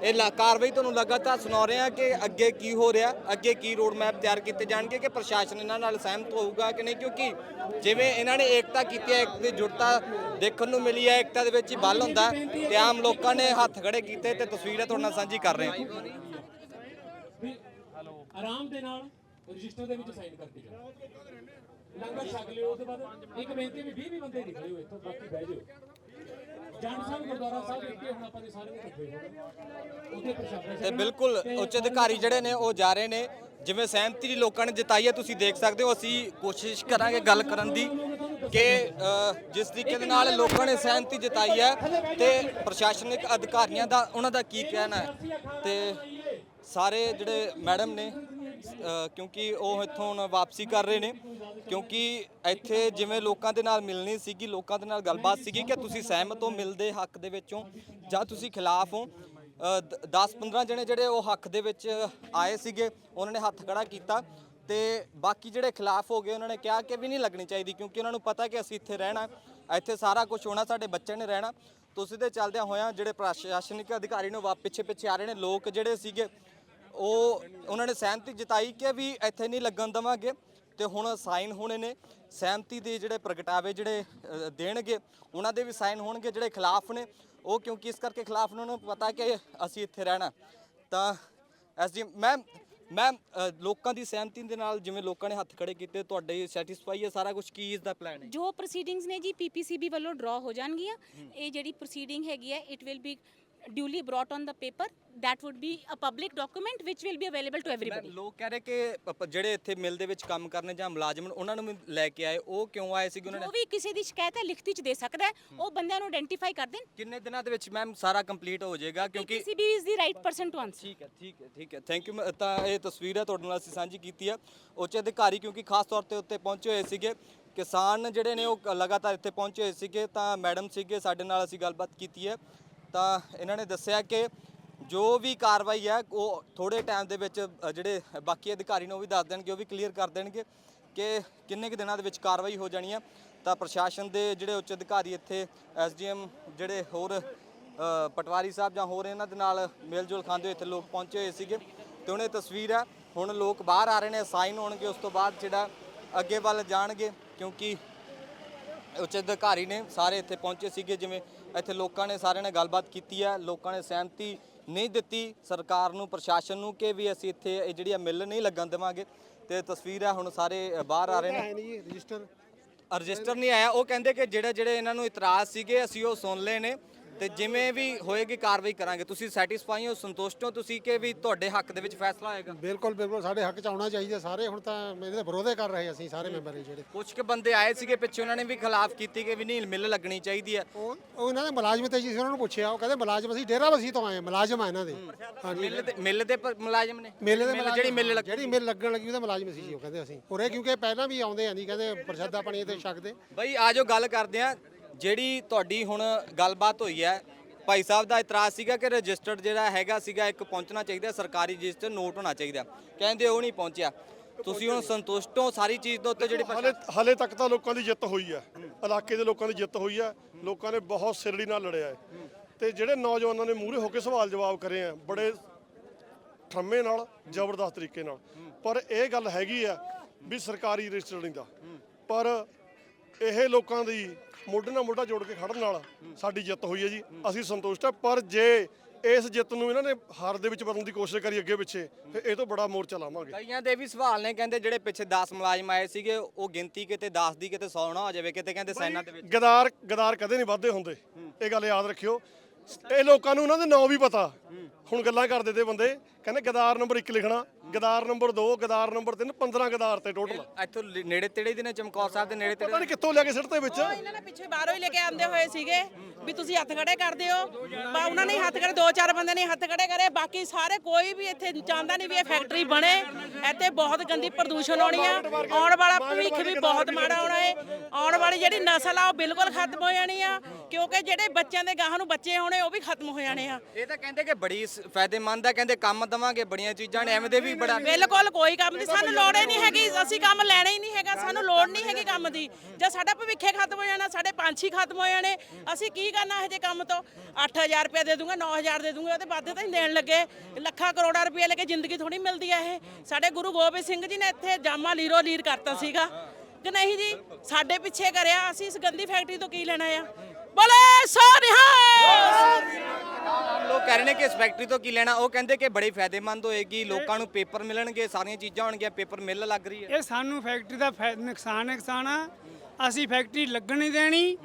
C: ਇਹ ਲਾ- ਕਾਰਵਾਈ ਤੁਹਾਨੂੰ ਲਗਾਤਾਰ ਸੁਣਾ ਰਹੇ ਹਾਂ ਕਿ ਅੱਗੇ ਕੀ ਹੋ ਰਿਹਾ, ਅੱਗੇ ਕੀ ਰੋਡ ਮੈਪ ਤਿਆਰ ਕੀਤੇ ਜਾਣਗੇ ਕਿ ਪ੍ਰਸ਼ਾਸਨ ਇਹਨਾਂ ਨਾਲ ਸਹਿਮਤ ਹੋਊਗਾ ਕਿ ਨਹੀਂ? ਕਿਉਂਕਿ ਜਿਵੇਂ ਇਹਨਾਂ ਨੇ ਏਕਤਾ ਕੀਤੀ ਹੈ, ਇੱਕ ਦੀ ਜੁੜਤਾ ਦੇਖਣ ਨੂੰ ਮਿਲੀ ਹੈ, ਏਕਤਾ ਦੇ ਵਿੱਚ ਹੀ ਬਲ ਹੁੰਦਾ ਹੈ ਤੇ ਆਮ ਲੋਕਾਂ ਨੇ ਹੱਥ ਖੜੇ ਕੀਤੇ ਤੇ ਤਸਵੀਰਾਂ ਤੁਹਾਡੇ ਨਾਲ ਸਾਂਝੀ ਕਰ ਰਹੇ ਹਾਂ।
M: ਵੀ ਆਰਾਮ ਦੇ ਨਾਲ ਰਜਿਸਟਰ ਦੇ ਵਿੱਚ ਸਾਈਨ ਕਰਕੇ ਜਾਓ। ਲੰਗਰ ਛਕ ਲਿਓ, ਉਸ ਤੋਂ ਬਾਅਦ ਇੱਕ ਬੇਨਤੀ ਵੀ 20 ਵੀ ਬੰਦੇ ਨਿਕਲੇ ਇੱਥੋਂ, ਬਾਕੀ ਬਹਿ ਜਾਓ। ਜੰਡ ਸਾਹਿਬ ਗੁਰਦੁਆਰਾ ਸਾਹਿਬ ਇੱਕੇ ਹੁਣ ਆਪਾਂ ਨੇ ਸਾਰੇ ਨੇ ਇਕੱਠੇ ਹੋਣਾ ਉਹਦੇ ਪ੍ਰਸ਼ਾਸਨ
C: ਤੇ ਬਿਲਕੁਲ ਉੱਚ ਅਧਿਕਾਰੀ ਜਿਹੜੇ ਨੇ ਉਹ ਜਾ ਰਹੇ ਨੇ। ਜਿਵੇਂ ਸਹਿਮਤੀ ਦੀ ਲੋਕਾਂ ਨੇ ਜਤਾਈ ਹੈ ਤੁਸੀਂ ਦੇਖ ਸਕਦੇ ਹੋ ਅਸੀਂ ਕੋਸ਼ਿਸ਼ ਕਰਾਂਗੇ ਗੱਲ ਕਰਨ ਦੀ ਕਿ ਜਿਸ ਤਰੀਕੇ ਦੇ ਨਾਲ ਲੋਕਾਂ ਨੇ ਸਹਿਮਤੀ ਜਤਾਈ ਹੈ ਤੇ ਪ੍ਰਸ਼ਾਸਨਿਕ ਅਧਿਕਾਰੀਆਂ ਦਾ ਉਹਨਾਂ ਦਾ ਕੀ ਕਹਿਣਾ ਹੈ। ਤੇ ਸਾਰੇ ਜਿਹੜੇ ਮੈਡਮ ਨੇ ਅ, ਕਿਉਂਕਿ ਉਹ ਇੱਥੋਂ ਹੁਣ ਵਾਪਸੀ ਕਰ ਰਹੇ ਨੇ। ਕਿਉਂਕਿ ਇੱਥੇ ਜਿਵੇਂ ਲੋਕਾਂ ਦੇ ਨਾਲ ਮਿਲਣੀ ਸੀਗੀ ਲੋਕਾਂ ਦੇ ਨਾਲ ਗੱਲਬਾਤ ਸੀਗੀ ਕਿ ਤੁਸੀਂ ਸਹਿਮਤ ਹੋ ਮਿਲਦੇ ਹੱਕ ਦੇ ਵਿੱਚੋਂ ਜਾਂ ਤੁਸੀਂ ਖਿਲਾਫ ਹੋ। 10-15 ਜਣੇ ਜਿਹੜੇ ਉਹ ਹੱਕ ਦੇ ਵਿੱਚ ਆਏ ਸੀਗੇ ਉਹਨਾਂ ਨੇ ਹੱਥ ਖੜਾ ਕੀਤਾ ਤੇ ਬਾਕੀ ਜਿਹੜੇ ਖਿਲਾਫ ਹੋ ਗਏ ਉਹਨਾਂ ਨੇ ਕਿਹਾ ਕਿ ਵੀ ਨਹੀਂ ਲੱਗਣੀ ਚਾਹੀਦੀ ਕਿਉਂਕਿ ਉਹਨਾਂ ਨੂੰ ਪਤਾ ਕਿ ਅਸੀਂ ਇੱਥੇ ਰਹਿਣਾ ਇੱਥੇ ਸਾਰਾ ਕੁਝ ਹੋਣਾ ਸਾਡੇ ਬੱਚੇ ਨੇ ਰਹਿਣਾ। ਤੁਸੀਂ ਦੇ ਚੱਲਦਿਆਂ ਹੋਇਆਂ ਜਿਹੜੇ ਪ੍ਰਸ਼ਾਸਨਿਕ ਅਧਿਕਾਰੀ ਨੂੰ ਵਾ ਪਿੱਛੇ ਪਿੱਛੇ ਆ ਰਹੇ ਨੇ ਲੋਕ ਜਿਹੜੇ ਸੀਗੇ ਉਹ ਉਹਨਾਂ ਨੇ ਸਹਿਮਤੀ ਜਤਾਈ ਕਿ ਵੀ ਇੱਥੇ ਨਹੀਂ ਲੱਗਣ ਦਵਾਂਗੇ ਤੇ ਹੁਣ ਸਾਈਨ ਹੋਣੇ ਨੇ। ਸਹਿਮਤੀ ਦੇ ਜਿਹੜੇ ਪ੍ਰਗਟਾਵੇ ਜਿਹੜੇ ਦੇਣਗੇ ਉਹਨਾਂ ਦੇ ਵੀ ਸਾਈਨ ਹੋਣਗੇ ਜਿਹੜੇ ਖਿਲਾਫ ਨੇ। ਉਹ ਕਿਉਂਕਿ ਇਸ ਕਰਕੇ ਖਿਲਾਫ ਨੇ, ਉਹਨਾਂ ਨੂੰ ਪਤਾ ਕਿ ਅਸੀਂ ਇੱਥੇ ਰਹਿਣਾ। ਤਾਂ ਐਸਡੀਐਮ ਮੈਮ ਮੈਮ ਅ, ਲੋਕਾਂ ਦੀ ਸਹਿਮਤੀ ਦੇ ਨਾਲ ਜਿਵੇਂ ਲੋਕਾਂ ਨੇ ਹੱਥ ਖੜੇ ਕੀਤੇ ਤੁਹਾਡੇ ਸੈਟੀਸਫਾਈ ਹੈ ਸਾਰਾ ਕੁਝ ਕੀ ਇਸ ਦਾ ਪਲਾਨ ਹੈ?
H: ਜੋ ਪ੍ਰੋਸੀਡਿੰਗਸ ਨੇ ਜੀ ਪੀਪੀਸੀਬੀ ਵੱਲੋਂ ਡਰਾ ਹੋ ਜਾਣਗੀਆਂ। ਇਹ ਜਿਹੜੀ ਪ੍ਰੋਸੀਡਿੰਗ ਹੈਗੀ ਹੈ it will be duly brought on the paper that would be a public document which will be available to everybody.
C: ਲੋਕ ਕਹਿ ਰਹੇ ਕਿ ਪ- ਜਿਹੜੇ ਇੱਥੇ ਮਿਲ ਦੇ ਵਿੱਚ ਕੰਮ ਕਰਨੇ ਜਾਂ ਮੁਲਾਜ਼ਮ ਨੇ, ਉਹਨਾਂ ਨੂੰ ਵੀ ਲੈ ਕੇ ਆਏ ਉਹ ਕਿਉਂ ਆਏ ਸੀ ਉਹਨਾਂ ਨੇ
H: ਜੋ ਵੀ ਕਿਸੇ ਦੀ ਸ਼ਿਕਾਇਤ ਹੈ ਲਿਖਤੀ ਚ ਦੇ ਸਕਦਾ ਹੈ ਉਹ ਬੰਦਿਆਂ ਨੂੰ ਆਇਡੈਂਟੀਫਾਈ ਕਰ ਦੇਣ।
C: ਕਿੰਨੇ ਦਿਨਾਂ ਦੇ ਵਿੱਚ ਮੈਮ ਸਾਰਾ ਕੰਪਲੀਟ ਹੋ ਜਾਏਗਾ? ਕਿਉਂਕਿ
H: PPCB is the right person to answer
C: ਠੀਕ ਹੈ ਠੀਕ ਹੈ ਠੀਕ ਹੈ। ਥੈਂਕ ਯੂ ਤਾਂ ਇਹ ਤਸਵੀਰ ਹੈ ਤੁਹਾਡੇ ਨਾਲ ਅਸੀਂ ਸਾਂਝੀ ਕੀਤੀ ਹੈ। ਉੱਚ ਅਧਿਕਾਰੀ ਕਿਉਂਕਿ ਖਾਸ ਤੌਰ ਤੇ ਉੱਤੇ ਪਹੁੰਚੇ ਹੋਏ ਸੀਗੇ ਕਿਸਾਨ ਜਿਹੜੇ ਨੇ ਉਹ ਲਗਾਤਾਰ ਇੱਥੇ ਪਹੁੰਚੇ ਹੋਏ ਸੀਗੇ ਤਾਂ ਮੈਡਮ ਸੀਗੇ ਸਾਡੇ ਨਾਲ ਅਸੀਂ ਗੱਲਬਾਤ ਕੀਤੀ ਹੈ। ਤਾਂ ਇਹਨਾਂ ਨੇ ਦੱਸਿਆ ਕਿ ਜੋ ਵੀ ਕਾਰਵਾਈ ਹੈ ਉਹ ਥੋੜੇ ਟਾਈਮ ਦੇ ਵਿੱਚ ਅ, ਜਿਹੜੇ ਬਾਕੀ ਅਧਿਕਾਰੀ ਨੇ ਉਹ ਵੀ ਦੱਸ ਦੇਣਗੇ ਉਹ ਵੀ ਕਲੀਅਰ ਕਰ ਦੇਣਗੇ ਕਿ ਕਿੰਨੇ ਕੁ ਦਿਨਾਂ ਦੇ ਵਿੱਚ ਕਾਰਵਾਈ ਹੋ ਜਾਣੀ ਹੈ। ਤਾਂ ਪ੍ਰਸ਼ਾਸਨ ਦੇ ਜਿਹੜੇ ਉੱਚ ਅਧਿਕਾਰੀ ਇੱਥੇ ਐਸਡੀਐਮ ਜਿਹੜੇ ਹੋਰ ਅ, ਪਟਵਾਰੀ ਸਾਹਿਬ ਜਾਂ ਹੋਰ ਇਹਨਾਂ ਦੇ ਨਾਲ ਮੇਲ ਜੋਲ ਖਾਂਦੇ ਹੋਏ ਇੱਥੇ ਲੋਕ ਪਹੁੰਚੇ ਹੋਏ ਸੀਗੇ ਤੇ ਇਹ ਤਸਵੀਰ ਹੈ। ਹੁਣ ਲੋਕ ਬਾਹਰ ਆ ਰਹੇ ਨੇ ਸਾਈਨ ਹੋਣਗੇ ਉਸ ਤੋਂ ਬਾਅਦ ਜਿਹੜਾ ਅੱਗੇ ਵੱਲ ਜਾਣਗੇ ਕਿਉਂਕਿ ਉੱਚ ਅਧਿਕਾਰੀ ਨੇ ਸਾਰੇ ਇੱਥੇ ਪਹੁੰਚੇ ਸੀਗੇ ਜਿਵੇਂ ਇੱਥੇ ਲੋਕਾਂ ਨੇ ਸਾਰਿਆਂ ਨੇ ਗੱਲਬਾਤ ਕੀਤੀ ਹੈ ਲੋਕਾਂ ਨੇ ਸਹਿਮਤੀ ਨਹੀਂ ਦਿੱਤੀ ਸਰਕਾਰ ਨੂੰ ਪ੍ਰਸ਼ਾਸਨ ਨੂੰ ਕਿ ਵੀ ਅਸੀਂ ਇੱਥੇ ਇਹ ਜਿਹੜੀ ਆ ਮਿਲ ਨਹੀਂ ਲੱਗਣ ਦੇਵਾਂਗੇ। ਤੇ ਤਸਵੀਰ ਹੈ ਹੁਣ ਸਾਰੇ ਬਾਹਰ ਆ ਰਹੇ ਨੇ।
O: ਨਹੀਂ ਰਜਿਸਟਰ।
C: ਰਜਿਸਟਰ ਨਹੀਂ ਆਇਆ ਉਹ ਕਹਿੰਦੇ ਕਿ ਜਿਹੜੇ ਜਿਹੜੇ ਇਹਨਾਂ ਨੂੰ ਇਤਰਾਜ਼ ਸੀਗੇ ਅਸੀਂ ਉਹ ਸੁਣ ਲਏ ਨੇ। ਤੇ ਜਿਵੇਂ ਵੀ ਹੋਏਗੀ ਕਾਰਵਾਈ ਕਰਾਂਗੇ ਤੁਸੀਂ ਸੈਟੀਸਫਾਈ ਹੋ ਸੰਤੁਸ਼ਟ ਹੋ ਤੁਸੀਂ ਕਿ ਵੀ ਤੁਹਾਡੇ ਹੱਕ ਦੇ ਵਿੱਚ ਫੈਸਲਾ ਹੋਏਗਾ?
O: ਬਿਲਕੁਲ ਬਿਲਕੁਲ ਸਾਡੇ ਹੱਕ ਚ ਆਉਣਾ ਚਾਹੀਦਾ ਸਾਰੇ ਹੁਣ ਤਾਂ ਇਹਦੇ ਵਿਰੋਧੇ ਕਰ ਰਹੇ ਅਸੀਂ ਸਾਰੇ ਮੈਂਬਰ ਜਿਹੜੇ।
C: ਕੁਝ ਕੁ ਬੰਦੇ ਆਏ ਸੀਗੇ ਪਿੱਛੇ ਉਹਨਾਂ ਨੇ ਵੀ ਖਿਲਾਫ ਕੀਤੀ ਕਿ ਵੀ ਨਹੀਂ ਮਿਲ ਲੱਗਣੀ ਚਾਹੀਦੀ ਹੈ
O: ਉਹ ਉਹ ਇਹਨਾਂ ਦੇ ਮੁਲਾਜ਼ਮ ਤੇ ਜੀ ਸੀ ਉਹਨਾਂ ਨੂੰ ਪੁੱਛਿਆ ਉਹ ਕਹਿੰਦੇ ਮੁਲਾਜ਼ਮ ਅਸੀਂ ਡੇਰਾ ਬਸੀ ਤੋਂ ਆਏ ਹਾਂ, ਮੁਲਾਜ਼ਮ ਆ ਇਹਨਾਂ ਦੇ। ਹਾਂਜੀ।
C: ਮਿਲ ਦੇ ਮਿਲ ਦੇ ਪ- ਮੁਲਾਜ਼ਮ ਨੇ?
O: ਮੇਲੇ ਦੇ ਮੁਲਾਜ਼ਮ
C: ਜਿਹੜੀ ਮਿਲ ਲੱਗ।
O: ਜਿਹੜੀ ਮਿਲ ਲੱਗਣ ਲੱਗੀ ਉਹਦੇ ਮੁਲਾਜ਼ਮ ਸੀ ਜੀ ਉਹ ਕਹਿੰਦੇ ਅਸੀਂ। ਉਰੇ ਕਿਉਂਕਿ ਪਹਿਲਾਂ ਵੀ ਆਉਂਦੇ ਆ ਨਹੀਂ ਕਹਿੰਦੇ ਪ੍ਰਸ਼ਾਦਾ ਪਾਣੀ ਤੇ ਛਕਦੇ।
C: ਬਈ ਆਜੋ ਗੱਲ ਕਰਦੇ ਆ। ਜਿਹੜੀ ਤੁਹਾਡੀ ਹੁਣ ਗੱਲਬਾਤ ਹੋਈ ਹੈ ਭਾਈ ਸਾਹਿਬ ਦਾ ਇਤਰਾਜ਼ ਸੀਗਾ ਕਿ ਰਜਿਸਟਰਡ ਜਿਹੜਾ ਹੈਗਾ ਸੀਗਾ ਇੱਕ ਪਹੁੰਚਣਾ ਚਾਹੀਦਾ ਸਰਕਾਰੀ ਰਜਿਸਟਰ ਨੋਟ ਹੋਣਾ ਚਾਹੀਦਾ। ਕਹਿੰਦੇ ਉਹ ਨਹੀਂ ਪਹੁੰਚਿਆ। ਤੁਸੀਂ ਹੁਣ ਸੰਤੁਸ਼ਟ ਹੋ ਸਾਰੀ ਚੀਜ਼ ਦੇ ਉੱਤੇ ਜਿਹੜੀ
J: ਹਲੇ ਹਲੇ ਤੱਕ ਤਾਂ ਲੋਕਾਂ ਦੀ ਜਿੱਤ ਹੋਈ ਹੈ। ਇਲਾਕੇ ਦੇ ਲੋਕਾਂ ਦੀ ਜਿੱਤ ਹੋਈ ਹੈ। ਲੋਕਾਂ ਨੇ ਬਹੁਤ ਸਿਰੜੀ ਨਾਲ ਲੜਿਆ ਹੈ। ਤੇ ਜਿਹੜੇ ਨੌਜਵਾਨਾਂ ਨੇ ਮੂਹਰੇ ਹੋ ਕੇ ਸਵਾਲ ਜਵਾਬ ਕਰੇ ਆ ਬੜੇ ਠੰਮੇ ਨਾਲ ਜ਼ਬਰਦਸਤ ਤਰੀਕੇ ਨਾਲ। ਪਰ ਇਹ ਗੱਲ ਹੈਗੀ ਆ ਵੀ ਸਰਕਾਰੀ ਰਜਿਸਟਰ ਨਹੀਂ ਦਾ। ਪਰ ਇਹ ਲੋਕਾਂ ਦੀ ਮੋਢੇ ਨਾਲ ਮੋਢਾ ਜੋੜ ਕੇ ਖੜਨ ਨਾਲ ਸਾਡੀ ਜਿੱਤ ਹੋਈ ਹੈ ਜੀ। ਅਸੀਂ ਸੰਤੁਸ਼ਟ ਆ ਪਰ ਜੇ ਇਸ ਜਿੱਤ ਨੂੰ ਇਹਨਾਂ ਨੇ ਹਾਰ ਦੇ ਵਿੱਚ ਬਦਲਣ ਦੀ ਕੋਸ਼ਿਸ਼ ਕਰੀ ਅੱਗੇ ਪਿੱਛੇ ਫਿਰ ਇਹ ਤੋਂ ਬੜਾ ਮੋਰਚਾ ਲਾਵਾਂਗੇ।
C: ਕਈਆਂ ਦੇ ਵੀ ਸਵਾਲ ਨੇ ਕਹਿੰਦੇ ਜਿਹੜੇ ਪਿੱਛੇ 10 ਮੁਲਾਜ਼ਮ ਆਏ ਸੀਗੇ ਉਹ ਗਿਣਤੀ ਕਿਤੇ 10 ਦੀ ਕਿਤੇ 100 ਨਾ ਹੋ ਜਾਵੇ ਕਿਤੇ ਕਹਿੰਦੇ ਸੈਨਾ ਦੇ ਵਿੱਚ।
J: ਗਦਾਰ ਗਦਾਰ ਕਦੇ ਨਹੀਂ ਵਾਧੇ ਹੁੰਦੇ। ਇਹ ਗੱਲ ਯਾਦ ਰੱਖਿਓ। ਇਹ ਲੋਕਾਂ ਨੂੰ ਉਹਨਾਂ ਦੇ ਨਾਂ ਵੀ ਪਤਾ। ਹੁਣ ਗੱਲਾਂ ਕਰਦੇ ਤੇ ਬੰਦੇ ਕਹਿੰਦੇ ਗਦਾਰ ਨੰਬਰ 1 ਲਿਖਣਾ ਗਦਾਰ ਨੰਬਰ 2 ਗਦਾਰ ਨੰਬਰ 3 15 ਗਦਾਰ ਤੇ ਟੋਟਲ
C: ਇੱਥੋਂ ਨੇੜੇ ਤੇੜੇ ਦੇ ਨੇ ਚਮਕੌਰ ਸਾਹਿਬ ਦੇ ਨੇੜੇ
J: ਪਤਾ
C: ਤੇੜੇ
J: ਨਹੀਂ ਕਿੱਥੋਂ ਲਿਆ ਕੇ ਸਿੱਟ ਤੇ ਵਿੱਚ।
A: ਇਹਨਾਂ ਨੇ ਪਿੱਛੇ ਬਾਹਰੋਂ ਹੀ ਲੈ ਕੇ ਆਂਦੇ ਹੋਏ ਸੀਗੇ ਵੀ ਤੁਸੀਂ ਹੱਥ ਖੜੇ ਕਰਦੇ ਹੋ ਬਾ ਉਹਨਾਂ ਨੇ ਹੀ ਹੱਥ ਖੜੇ ਦੋ ਚਾਰ ਬੰਦੇ ਨੇ ਹੱਥ ਖੜੇ ਕਰੇ ਬਾਕੀ ਸਾਰੇ ਕੋਈ ਵੀ ਇੱਥੇ ਚਾਹੁੰਦਾ ਨਹੀਂ ਵੀ ਇਹ ਫੈਕਟਰੀ ਬਣੇ। ਇੱਥੇ ਬਹੁਤ ਗੰਦੀ ਪ੍ਰਦੂਸ਼ਣ ਆਉਣੀ ਆ। ਆਉਣ ਵਾਲਾ ਭਵਿੱਖ ਵੀ ਬਹੁਤ ਮਾੜਾ ਆਉਣਾ ਹੈ ਆਉਣ ਵਾਲੀ ਜਿਹੜੀ ਨਸਲ ਆ ਉਹ ਬਿਲਕੁਲ ਖਤਮ ਹੋ ਜਾਣੀ ਆ। ਕਿਉਂਕਿ ਜਿਹੜੇ ਬੱਚਿਆਂ ਦੇ ਗਾਹਾਂ ਨੂੰ ਬੱਚੇ ਹੋਣੇ ਉਹ ਵੀ ਖਤਮ ਹੋ ਜਾਣੇ ਆ।
C: ਇਹ ਤਾਂ ਕਹਿੰਦੇ ਕਿ ਬੜੀ ਫਾਇਦੇਮੰਦ ਆ, ਕਹਿੰਦੇ ਕੰਮ ਦਵਾਂਗੇ, ਬੜੀਆਂ ਚੀਜ਼ਾਂ ਨੇ, ਐਵੇਂ ਦੇ ਵੀ ਬੜਾ
A: ਬਿਲਕੁਲ ਕੋਈ ਕੰਮ ਨਹੀਂ ਸਾਨੂੰ ਲੋੜ ਹੀ ਨਹੀਂ ਹੈਗੀ, ਅਸੀਂ ਕੰਮ ਲੈਣਾ ਹੀ ਨਹੀਂ ਹੈਗਾ, ਸਾਨੂੰ ਲੋੜ ਨਹੀਂ ਹੈਗੀ ਕੰਮ ਦੀ। ਜੇ ਸਾਡਾ ਭਵਿੱਖੇ ਖਤਮ ਹੋ ਜਾਣਾ, ਸਾਡੇ ਪੰਛੀ ਖਤਮ ਹੋ ਜਾਣੇ, ਅਸੀਂ ਕੀ ਕਰਨਾ ਇਹ ਜੇ ਕੰਮ ਤੋਂ? 8000 ਰੁਪਏ ਦੇ ਦੂੰਗਾ 9000 ਦੇ ਦੂੰਗਾ, ਉਹਦੇ ਵੱਧ ਤਾਂ ਨਹੀਂ ਦੇਣ ਲੱਗੇ। ਲੱਖਾਂ ਕਰੋੜਾਂ ਰੁਪਏ ਲੈ ਕੇ ਜ਼ਿੰਦਗੀ ਥੋੜੀ ਮਿਲਦੀ ਆ ਇਹ। ਸਾਡੇ ਗੁਰੂ ਗੋਬਿੰਦ ਸਿੰਘ ਜੀ ਨੇ ਇੱਥੇ ਜਾਮਾ ਲੀਰੋ ਲੀਰ ਕਰਤਾ ਸੀਗਾ। ਕਿ ਨਹੀਂ ਜੀ, ਸਾਡੇ ਪਿੱਛੇ ਕਰਿਆ, ਅਸੀਂ ਇਸ ਗੰਦੀ ਫੈਕਟਰੀ ਤੋਂ ਕੀ ਲੈਣਾ ਆ? ਬੋਲੇ ਸੋਨਿਹਾ
C: ਲੋਕ ਕਹਿ ਰਹੇ ਨੇ ਕਿ ਇਸ ਫੈਕਟਰੀ ਤੋਂ ਕੀ ਲੈਣਾ? ਉਹ ਕਹਿੰਦੇ ਕਿ ਬੜੀ ਫਾਇਦੇਮੰਦ ਹੋਏਗੀ ਲੋਕਾਂ ਨੂੰ ਪੇਪਰ ਮਿਲਣਗੇ ਸਾਰੀਆਂ ਚੀਜ਼ਾਂ ਹੋਣਗੀਆਂ ਪੇਪਰ ਮਿਲ ਲੱਗ ਰਹੀ ਹੈ।
E: ਇਹ ਸਾਨੂੰ ਫੈਕਟਰੀ ਦਾ ਫਾਇ- ਨੁਕਸਾਨ ਨੁਕਸਾਨ ਆ। ਅਸੀਂ ਫੈਕਟਰੀ ਲੱਗਣ ਨਹੀਂ ਦੇਣੀ।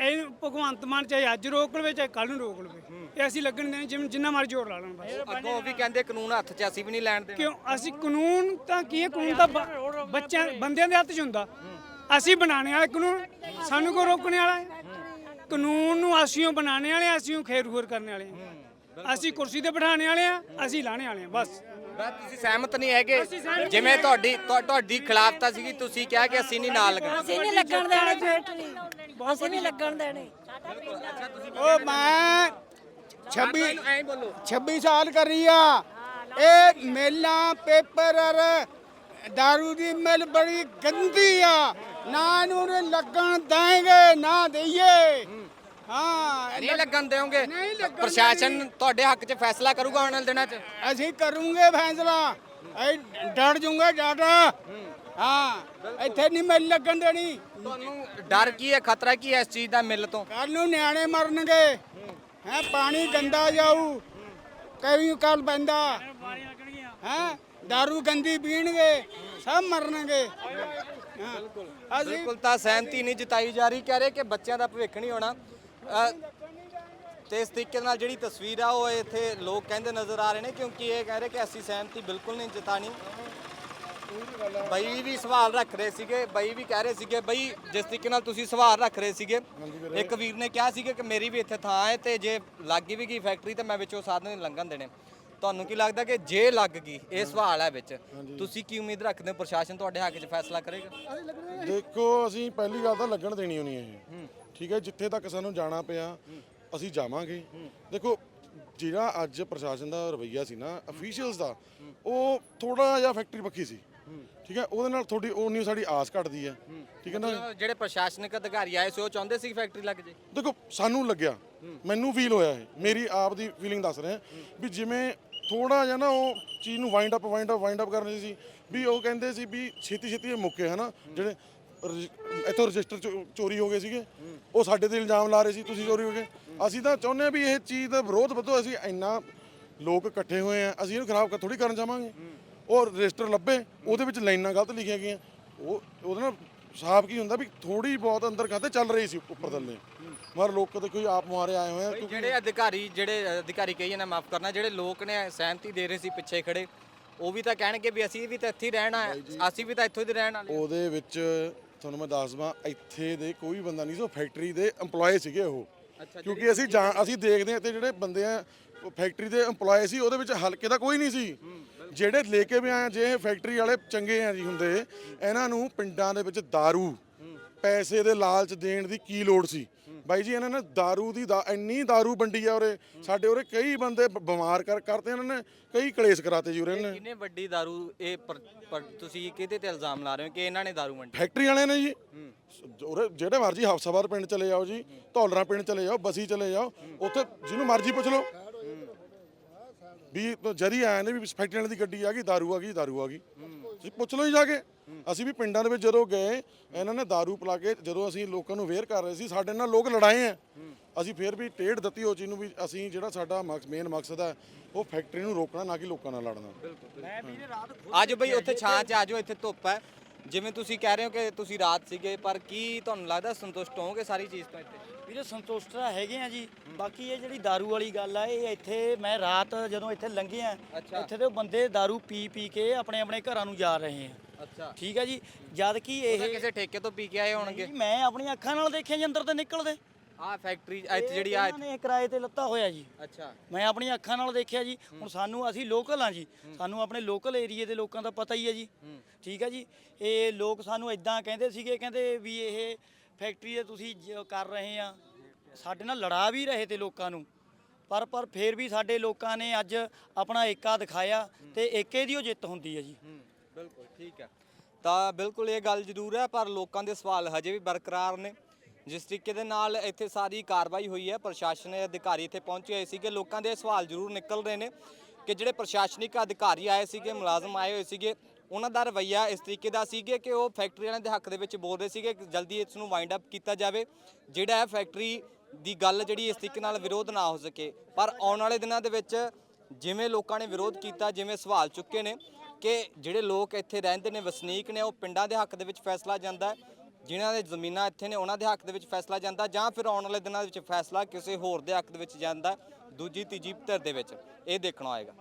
E: ਇਹ ਭਗਵੰਤ ਮਾਨ ਚਾਹੇ ਅੱਜ ਰੋਕ ਲਵੇ ਚਾਹੇ ਕੱਲ ਨੂੰ ਰੋਕ ਲਵੇ। ਇਹ ਅਸੀਂ ਲੱਗਣ ਨਹੀਂ ਦੇਣੀ ਜਿਵੇਂ ਜਿੰਨਾ ਮਰਜ਼ੀ ਜ਼ੋਰ ਲਾ ਲੈਣ ਬਸ।
C: ਅੱਗੋਂ ਉਹ ਵੀ ਕਹਿੰਦੇ ਕਾਨੂੰਨ ਹੱਥ 'ਚ ਅਸੀਂ ਵੀ ਨਹੀਂ ਲੈਣ ਦੇਣਾ।
E: ਕਿਉਂ? ਅਸੀਂ ਕਾਨੂੰਨ ਤਾਂ ਕੀ ਹੈ? ਕਾਨੂੰਨ ਤਾਂ ਬ- ਬੱਚਿਆਂ ਬੰਦਿਆਂ ਦੇ ਹੱਥ 'ਚ ਹੁੰਦਾ। ਅਸੀਂ ਬਣਾਉਣੇ ਵਾਲੇ ਕਾਨੂੰਨ ਸਾਨੂੰ ਕੋ ਰੋਕਣੇ ਵਾਲਾ ਹੈ। ਕਾਨੂੰਨ ਨੂੰ ਅਸੀਂ ਓ ਬਣਾਉਣੇ ਵਾਲੇ ਹਾਂ, ਅਸੀਂ ਓ ਖੇਰ ਖੂਰ ਕਰਨ ਵਾਲੇ। ਅਸੀਂ ਕੁਰਸੀ ਤੇ ਬਿਠਾਣੇ ਵਾਲੇ ਆ ਅਸੀਂ ਲਾਣੇ ਵਾਲੇ ਆ ਬਸ।
C: ਬਸ ਤੁਸੀਂ ਸਹਿਮਤ ਨਹੀਂ ਹੈਗੇ। ਜਿਵੇਂ ਤੁਹਾਡੀ ਤੁਹਾ- ਤੁਹਾਡੀ ਖਿਲਾਫਤਾ ਸੀਗੀ ਤੁਸੀਂ ਕਿਹਾ ਕਿ ਅਸੀਂ ਨਹੀਂ ਨਾਲ ਲੱਗਣਾ।
P: ਅਸੀਂ ਨਹੀਂ ਲੱਗਣ ਦੇਣੇ। ਫੈਕਟਰੀ ਅਸੀਂ ਨਹੀਂ ਲੱਗਣ ਦੇਣੇ।
F: ਉਹ ਮੈਂ 26
C: ਐਂ ਬੋਲੋ।
F: 26 ਸਾਲ ਕਰੀ ਆ। ਇਹ ਮੇਲਾਂ ਪੇਪਰ ਔਰ दारू ਦੀ ਮਿਲ ਬੜੀ ਗੰਦੀ ਆ। ਨਾ ਇਹਨੂੰ ਲੱਗਣ ਦੇਂਗੇ ਨਾ ਦਈਏ। ਹਾਂ
C: ਨਹੀਂ ਲੱਗਣ ਦੇਵੋਗੇ।
F: ਨਹੀਂ ਲੱਗਣ
C: ਪ੍ਰਸ਼ਾਸਨ ਤੁਹਾਡੇ ਹੱਕ 'ਚ ਫੈਸਲਾ ਕਰੂਗਾ ਆਉਣ ਵਾਲੇ ਦਿਨਾਂ 'ਚ?
F: ਅਸੀਂ ਕਰੂੰਗੇ ਫੈਸਲਾ। ਐ ਡਰ ਜੂੰਗਾ ਡਾਟਾ ਹਾਂ ਇੱਥੇ ਨਹੀਂ ਮਿਲ ਲੱਗਣ ਦੇਣੀ।
C: ਤੁਹਾਨੂੰ ਡਰ ਕੀ ਹੈ ਖਤਰਾ ਕੀ ਹੈ ਇਸ ਚੀਜ਼ ਦਾ ਮਿਲ ਤੋਂ?
F: ਕੱਲ ਨੂੰ ਨਿਆਣੇ ਮਰਨਗੇ। ਹੈ ਪਾਣੀ ਗੰਦਾ ਜਾਊ। ਕਈ ਕੱਲ ਪੈਂਦਾ। ਹੈ दारू ਗੰਦੀ ਪੀਣਗੇ ਸਭ ਮਰਨਗੇ। ਅਸੀਂ
C: ਬਿਲਕੁਲ ਤਾਂ ਸਹਿਮਤੀ ਨਹੀਂ ਜਤਾਈ ਜਾ ਰਹੀ। ਕਹਿ ਰਹੇ ਕਿ ਬੱਚਿਆਂ ਦਾ ਭਵਿੱਖ ਨਹੀਂ ਹੋਣਾ। ਅ, ਤੇ ਇਸ ਤਰੀਕੇ ਨਾਲ ਜਿਹੜੀ ਤਸਵੀਰ ਆ ਉਹ ਇੱਥੇ ਲੋਕ ਕਹਿੰਦੇ ਨਜ਼ਰ ਆ ਰਹੇ ਨੇ ਕਿਉਂਕਿ ਇਹ ਕਹਿ ਰਹੇ ਕਿ ਅਸੀਂ ਸਹਿਮਤੀ ਬਿਲਕੁਲ ਨਹੀਂ ਜਤਾਣੀ। ਬਈ ਵੀ ਸਵਾਲ ਰੱਖ ਰਹੇ ਸੀਗੇ ਬਈ ਵੀ ਕਹਿ ਰਹੇ ਸੀਗੇ ਬਈ ਜਿਸ ਤਰੀਕੇ ਨਾਲ ਤੁਸੀਂ ਸਵਾਲ ਰੱਖ ਰਹੇ ਸੀਗੇ। ਇੱਕ ਵੀਰ ਨੇ ਕਿਹਾ ਸੀਗਾ ਕਿ ਮੇਰੀ ਵੀ ਇੱਥੇ ਥਾਂ ਹੈ ਤੇ ਜੇ ਲੱਗ ਵੀ ਗਈ ਫੈਕਟਰੀ ਤਾਂ ਮੈਂ ਵਿੱਚੋਂ ਸਾਧਨ ਨਹੀਂ ਲੰਘਣ ਦੇਣੇ। ਤੁਹਾਨੂੰ ਕੀ ਲੱਗਦਾ ਕਿ ਜੇ ਲੱਗ ਗਈ ਇਹ ਸਵਾਲ ਹੈ ਵਿੱਚ ਤੁਸੀਂ ਕੀ ਉਮੀਦ ਰੱਖਦੇ ਹੋ? ਪ੍ਰਸ਼ਾਸਨ ਤੁਹਾਡੇ ਹੱਕ 'ਚ ਫੈਸਲਾ ਕਰੇਗਾ?
I: ਦੇਖੋ ਅਸੀਂ ਪਹਿਲੀ ਗੱਲ ਤਾਂ ਲੱਗਣ ਦੇਣੀ ਹੋਣੀ ਇਹ। ਠੀਕ ਹੈ ਜਿੱਥੇ ਤੱਕ ਸਾਨੂੰ ਜਾਣਾ ਪਿਆ ਅਸੀਂ ਜਾਵਾਂਗੇ। ਦੇਖੋ ਜਿਹੜਾ ਅੱਜ ਪ੍ਰਸ਼ਾਸਨ ਦਾ ਰਵਈਆ ਸੀ ਨਾ ਅਫੀਸ਼ੀਅਲਸ ਦਾ ਉਹ ਥੋੜਾ ਜਿਹਾ ਫੈਕਟਰੀ ਪੱਖੀ ਸੀ। ਠੀਕ ਹੈ? ਉਹਦੇ ਨਾਲ ਥੋੜੀ ਉਨੀ ਸਾਡੀ ਆਸ ਘਟਦੀ ਹੈ। ਠੀਕ ਹੈ ਨਾ?
C: ਜਿਹੜੇ ਪ੍ਰਸ਼ਾਸਨਿਕ ਅਧਿਕਾਰੀ ਆਏ ਸੀ ਉਹ ਚਾਹੁੰਦੇ ਸੀ ਕਿ ਫੈਕਟਰੀ ਲੱਗ ਜੇ?
I: ਦੇਖੋ ਸਾਨੂੰ ਲੱਗਿਆ। ਮੈਨੂੰ ਫੀਲ ਹੋਇਆ ਇਹ। ਮੇਰੀ ਆਪ ਦੀ ਫੀਲਿੰਗ ਦੱਸ ਰਿਹਾ। ਵੀ ਜਿਵੇਂ ਥੋੜਾ ਜਿਹਾ ਨਾ ਉਹ ਚੀਜ਼ ਨੂੰ wind up wind up wind up ਕਰਨੀ ਸੀ। ਵੀ ਉਹ ਕਹਿੰਦੇ ਸੀ ਵੀ ਛੇਤੀ ਛੇਤੀ ਇਹ ਮੁੱਕੇ ਹਨਾ? ਜਿਹੜੇ ਇੱਥੋਂ ਰਜਿਸਟਰ ਚੋਰੀ ਹੋ ਗਏ ਸੀਗੇ। ਉਹ ਸਾਡੇ ਤੇ ਇਲਜ਼ਾਮ ਲਾ ਰਹੇ ਸੀ ਤੁਸੀਂ ਚੋਰੀ ਹੋ ਗਏ। ਅਸੀਂ ਤਾਂ ਚਾਹੁੰਦੇ ਹਾਂ ਵੀ ਇਹ ਚੀਜ਼ ਦਾ ਵਿਰੋਧ ਵਧੋ। ਅਸੀਂ ਇੰਨਾ ਲੋਕ ਇਕੱਠੇ ਹੋਏ ਆ। ਅਸੀਂ ਇਹਨੂੰ ਖਰਾਬ ਥੋੜੀ ਕਰਨ ਜਾਵਾਂਗੇ। ਉਹ ਰਜਿਸਟਰ ਲੱਭੇ ਉਹਦੇ ਵਿੱਚ ਲਾਈਨਾਂ ਗਲਤ ਲਿਖੀਆਂ ਗਈਆਂ। ਉਹ ਉਹਦੇ ਨਾਲ ਸਾਫ਼ ਕੀ ਹੁੰਦਾ ਵੀ ਥੋੜੀ ਬਹੁਤ ਅੰਦਰ ਖਾਤੇ ਚੱਲ ਰਹੀ ਸੀ ਉੱਪਰ ਥੱਲੇ। ਮਗਰ ਲੋਕ ਤੇ ਕੋਈ ਆਪ ਮਾਰੇ ਆਏ ਹੋਏ ਆ ਕਿਉਂਕਿ
C: ਜਿਹੜੇ ਅਧਿਕਾਰੀ ਜਿਹੜੇ ਅਧਿਕਾਰੀ ਕਹੀਏ ਨਾ ਮਾਫ ਕਰਨਾ ਜਿਹੜੇ ਲੋਕ ਨੇ ਸਹਿਮਤੀ ਦੇ ਰਹੇ ਸੀ ਪਿੱਛੇ ਖੜੇ ਉਹ ਵੀ ਤਾਂ ਕਹਿਣਗੇ ਵੀ ਅਸੀਂ ਵੀ ਤਾਂ ਇੱਥੇ ਹੀ ਰਹਿਣਾ ਹੈ ਅਸੀਂ ਵੀ ਤਾਂ ਇੱਥੋਂ ਹੀ ਦੇ ਰਹਿਣ ਵਾਲੇ।
I: ਉਹਦੇ ਵਿੱਚ ਤੁਹਾਨੂੰ ਮੈਂ ਦੱਸ ਦਵਾਂ ਇੱਥੇ ਦੇ ਕੋਈ ਬੰਦਾ ਨਹੀਂ ਸੀ ਉਹ ਫੈਕਟਰੀ ਦੇ EMPLOYE ਸੀਗੇ ਉਹ। ਕਿਉਂਕਿ ਅਸੀਂ ਅਸੀਂ ਦੇਖਦੇ ਹਾਂ ਤੇ ਜਿਹੜੇ ਬੰਦੇ ਆ ਫੈਕਟਰੀ ਦੇ EMPLOYE ਸੀ ਉਹਦੇ ਵਿੱਚ ਹਲਕੇ ਦਾ ਕੋਈ ਨਹੀਂ ਸੀ। ਜਿਹੜੇ ਲੈ ਕੇ ਵੀ ਆਏ ਆ, ਜੇ ਇਹ ਫੈਕਟਰੀ ਵਾਲੇ ਚੰਗੇ ਆ ਜੀ ਹੁੰਦੇ ਇਹਨਾਂ ਨੂੰ ਪਿੰਡਾਂ ਦੇ ਵਿੱਚ दारू ਪੈਸੇ ਦੇ ਲਾਲਚ ਦੇਣ ਦੀ ਕੀ ਲੋੜ ਸੀ ਬਾਈ ਜੀ ਇਹਨਾਂ ਨੇ दारू ਦੀ ਦਾ ਇੰਨੀ दारू ਵੰਡੀ ਆ ਉਰੇ ਸਾਡੇ ਉਰੇ ਕਈ ਬੰਦੇ ਬ- ਬਿਮਾਰ ਕਰ ਕਰਤੇ ਇਹਨਾਂ ਨੇ ਕਈ ਕਲੇਸ਼ ਕਰਾਤੇ ਜੀ ਉਰੇ ਇਹਨਾਂ ਨੇ
C: ਕਿੰਨੇ ਵੱਡੀ दारू ਇਹ ਪਰ- ਪਰ ਤੁਸੀਂ ਕਿਹਦੇ ਤੇ ਇਲਜ਼ਾਮ ਲਾ ਰਹੇ ਹੋ ਕਿ ਇਹਨਾਂ ਨੇ दारू ਵੰਡੀ
I: ਫੈਕਟਰੀ ਵਾਲਿਆਂ ਨੇ ਜੀ ਉਰੇ ਜਿਹੜੇ ਮਰਜ਼ੀ ਹਫਸਾਬਾਦ ਪਿੰਡ ਚਲੇ ਜਾਓ ਜੀ ਧੌਲਰਾ ਪਿੰਡ ਚਲੇ ਜਾਓ ਬਸੀ ਚਲੇ ਜਾਓ ਉੱਥੇ ਜਿਹਨੂੰ ਮਰਜ਼ੀ ਪੁੱਛ ਲਓ ਵੀ ਜਰੀ ਆਏ ਨੇ ਵੀ ਫੈਕਟਰੀ ਵਾਲਿਆਂ ਦੀ ਗੱਡੀ ਆ ਗਈ दारू ਆ ਗਈ दारू ਆ ਗਈ ਤੁਸੀਂ ਪੁੱਛ ਲਓ ਜੀ ਜਾ ਕੇ ਅਸੀਂ ਵੀ ਪਿੰਡਾਂ ਦੇ ਵਿੱਚ ਜਦੋਂ ਗਏ ਇਹਨਾਂ ਨੇ दारू ਪਿਲਾ ਕੇ ਜਦੋਂ ਅਸੀਂ ਲੋਕਾਂ ਨੂੰ ਅਵੇਅਰ ਕਰ ਰਹੇ ਸੀ ਸਾਡੇ ਨਾਲ ਲੋਕ ਲੜਾਏ ਆ ਅਸੀਂ ਫਿਰ ਵੀ ਟੇਢ ਦਿੱਤੀ ਉਹ ਚੀਜ਼ ਨੂੰ ਵੀ ਅਸੀਂ ਜਿਹੜਾ ਸਾਡਾ ਮੇਨ ਮਕਸਦ ਹੈ ਉਹ ਫੈਕਟਰੀ ਨੂੰ ਰੋਕਣਾ ਨਾ ਕਿ ਲੋਕਾਂ ਨਾਲ ਲੜਨਾ
C: ਅੱਜ ਬਈ ਉੱਥੇ ਛਾਂ 'ਚ ਆਜੋ ਇੱਥੇ ਧੁੱਪ ਹੈ ਜਿਵੇਂ ਤੁਸੀਂ ਕਹਿ ਰਹੇ ਹੋ ਕਿ ਤੁਸੀਂ ਰਾਤ ਸੀਗੇ ਪਰ ਕੀ ਤੁਹਾਨੂੰ ਲੱਗਦਾ ਸੰਤੁਸ਼ਟ ਹੋਵੋਗੇ ਸਾਰੀ ਚੀਜ਼ ਤੋਂ ਇੱਥੇ
Q: ਵੀਰੇ ਸੰਤੁਸ਼ਟ ਤਾਂ ਹੈਗੇ ਆ ਜੀ ਬਾਕੀ ਇਹ ਜਿਹੜੀ दारू ਵਾਲੀ ਗੱਲ ਆ ਇਹ ਇੱਥੇ ਮੈਂ ਰਾਤ ਜਦੋਂ ਇੱਥੇ ਲੰਘੇ ਆ ਇੱਥੇ ਦੇ ਬੰਦੇ दारू ਪੀ ਪੀ ਕੇ ਆਪਣੇ ਆਪਣੇ ਘਰਾਂ ਨੂੰ ਜਾ ਰਹੇ ਆ
C: ਅੱਛਾ
Q: ਠੀਕ ਹੈ ਜੀ ਜਦ ਕਿ ਇਹ
C: ਕਿਸੇ ਠੇਕੇ ਤੋਂ ਪੀ ਕੇ ਆਏ ਹੋਣਗੇ
Q: ਨਹੀਂ, ਮੈਂ ਆਪਣੀਆਂ ਅੱਖਾਂ ਨਾਲ ਦੇਖਿਆ ਜੀ ਅੰਦਰ ਤੇ ਨਿਕਲਦੇ
C: ਆਹ ਫੈਕਟਰੀ ਇੱਥੇ ਜਿਹੜੀ ਆ
Q: ਇਹਨਾਂ ਨੇ ਕਿਰਾਏ ਤੇ ਲੱਤਾ ਹੋਇਆ ਜੀ
C: ਅੱਛਾ
Q: ਮੈਂ ਆਪਣੀਆਂ ਅੱਖਾਂ ਨਾਲ ਦੇਖਿਆ ਜੀ ਹੁਣ ਸਾਨੂੰ ਅਸੀਂ ਲੋਕਲ ਆ ਜੀ ਸਾਨੂੰ ਆਪਣੇ ਲੋਕਲ ਏਰੀਏ ਦੇ ਲੋਕਾਂ ਦਾ ਪਤਾ ਹੀ ਹੈ ਜੀ ਠੀਕ ਹੈ ਜੀ ਇਹ ਲੋਕ ਸਾਨੂੰ ਇਦਾਂ ਕਹਿੰਦੇ ਸੀਗੇ ਕਹਿੰਦੇ ਵੀ ਇਹ ਫੈਕਟਰੀ ਦੇ ਤੁਸੀਂ ਜ- ਕਰ ਰਹੇ ਆ, ਸਾਡੇ ਨਾਲ ਲੜਾ ਵੀ ਰਹੇ ਤੇ ਲੋਕਾਂ ਨੂੰ। ਪਰ ਪਰ ਫੇਰ ਵੀ ਸਾਡੇ ਲੋਕਾਂ ਨੇ ਅੱਜ ਆਪਣਾ ਏਕਾ ਦਿਖਾਇਆ ਤੇ ਏਕੇ ਦੀ ਉਹ ਜਿੱਤ ਹੁੰਦੀ ਹੈ ਜੀ।
C: ਬਿਲਕੁਲ, ਠੀਕ ਹੈ। ਤਾਂ ਬਿਲਕੁਲ ਇਹ ਗੱਲ ਜ਼ਰੂਰ ਹੈ, ਪਰ ਲੋਕਾਂ ਦੇ ਸਵਾਲ ਹਜੇ ਵੀ ਬਰਕਰਾਰ ਨੇ। ਜਿਸ ਤਰੀਕੇ ਦੇ ਨਾਲ ਇੱਥੇ ਸਾਰੀ ਕਾਰਵਾਈ ਹੋਈ ਹੈ, ਪ੍ਰਸ਼ਾਸਨ ਦੇ ਅਧਿਕਾਰੀ ਇੱਥੇ ਪਹੁੰਚੇ ਹੋਏ ਸੀਗੇ, ਲੋਕਾਂ ਦੇ ਸਵਾਲ ਜ਼ਰੂਰ ਨਿਕਲ ਰਹੇ ਨੇ ਕਿ ਜਿਹੜੇ ਪ੍ਰਸ਼ਾਸਨਿਕ ਅਧਿਕਾਰੀ ਆਏ ਸੀਗੇ, ਮੁਲਾਜ਼ਮ ਆਏ ਹੋਏ ਸੀਗੇ ਉਹਨਾਂ ਦਾ ਰਵੱਈਆ ਇਸ ਤਰੀਕੇ ਦਾ ਸੀਗੇ ਕਿ ਉਹ ਫੈਕਟਰੀ ਵਾਲਿਆਂ ਦੇ ਹੱਕ ਦੇ ਵਿੱਚ ਬੋਲ ਰਹੇ ਸੀਗੇ ਕਿ ਜਲਦੀ ਇਸ ਨੂੰ ਵਾਈਂਡ ਅਪ ਕੀਤਾ ਜਾਵੇ। ਜਿਹੜਾ ਹੈ ਫੈਕਟਰੀ ਦੀ ਗੱਲ ਜਿਹੜੀ ਇਸ ਤਰੀਕੇ ਨਾਲ ਵਿਰੋਧ ਨਾ ਹੋ ਸਕੇ। ਪਰ ਆਉਣ ਵਾਲੇ ਦਿਨਾਂ ਦੇ ਵਿੱਚ ਜਿਵੇਂ ਲੋਕਾਂ ਨੇ ਵਿਰੋਧ ਕੀਤਾ, ਜਿਵੇਂ ਸਵਾਲ ਚੁੱਕੇ ਨੇ ਕਿ ਜਿਹੜੇ ਲੋਕ ਇੱਥੇ ਰਹਿੰਦੇ ਨੇ, ਵਸਨੀਕ ਨੇ, ਉਹ ਪਿੰਡਾਂ ਦੇ ਹੱਕ ਦੇ ਵਿੱਚ ਫੈਸਲਾ ਜਾਂਦਾ ਹੈ। ਜਿਨ੍ਹਾਂ ਦੇ ਜ਼ਮੀਨਾਂ ਇੱਥੇ ਨੇ, ਉਹਨਾਂ ਦੇ ਹੱਕ ਦੇ ਵਿੱਚ ਫੈਸਲਾ ਜਾਂਦਾ ਜਾਂ ਫਿਰ ਆਉਣ ਵਾਲੇ ਦਿਨਾਂ ਦੇ ਵਿੱਚ ਫੈਸਲਾ ਕਿਸੇ ਹੋਰ ਦੇ ਹੱਕ ਦੇ ਵਿੱਚ ਜਾਂਦਾ ਦੂਜੀ, ਤੀਜੀ ਧਿਰ ਦੇ ਵਿੱਚ। ਇਹ ਦੇਖਣਾ ਹੋਏਗਾ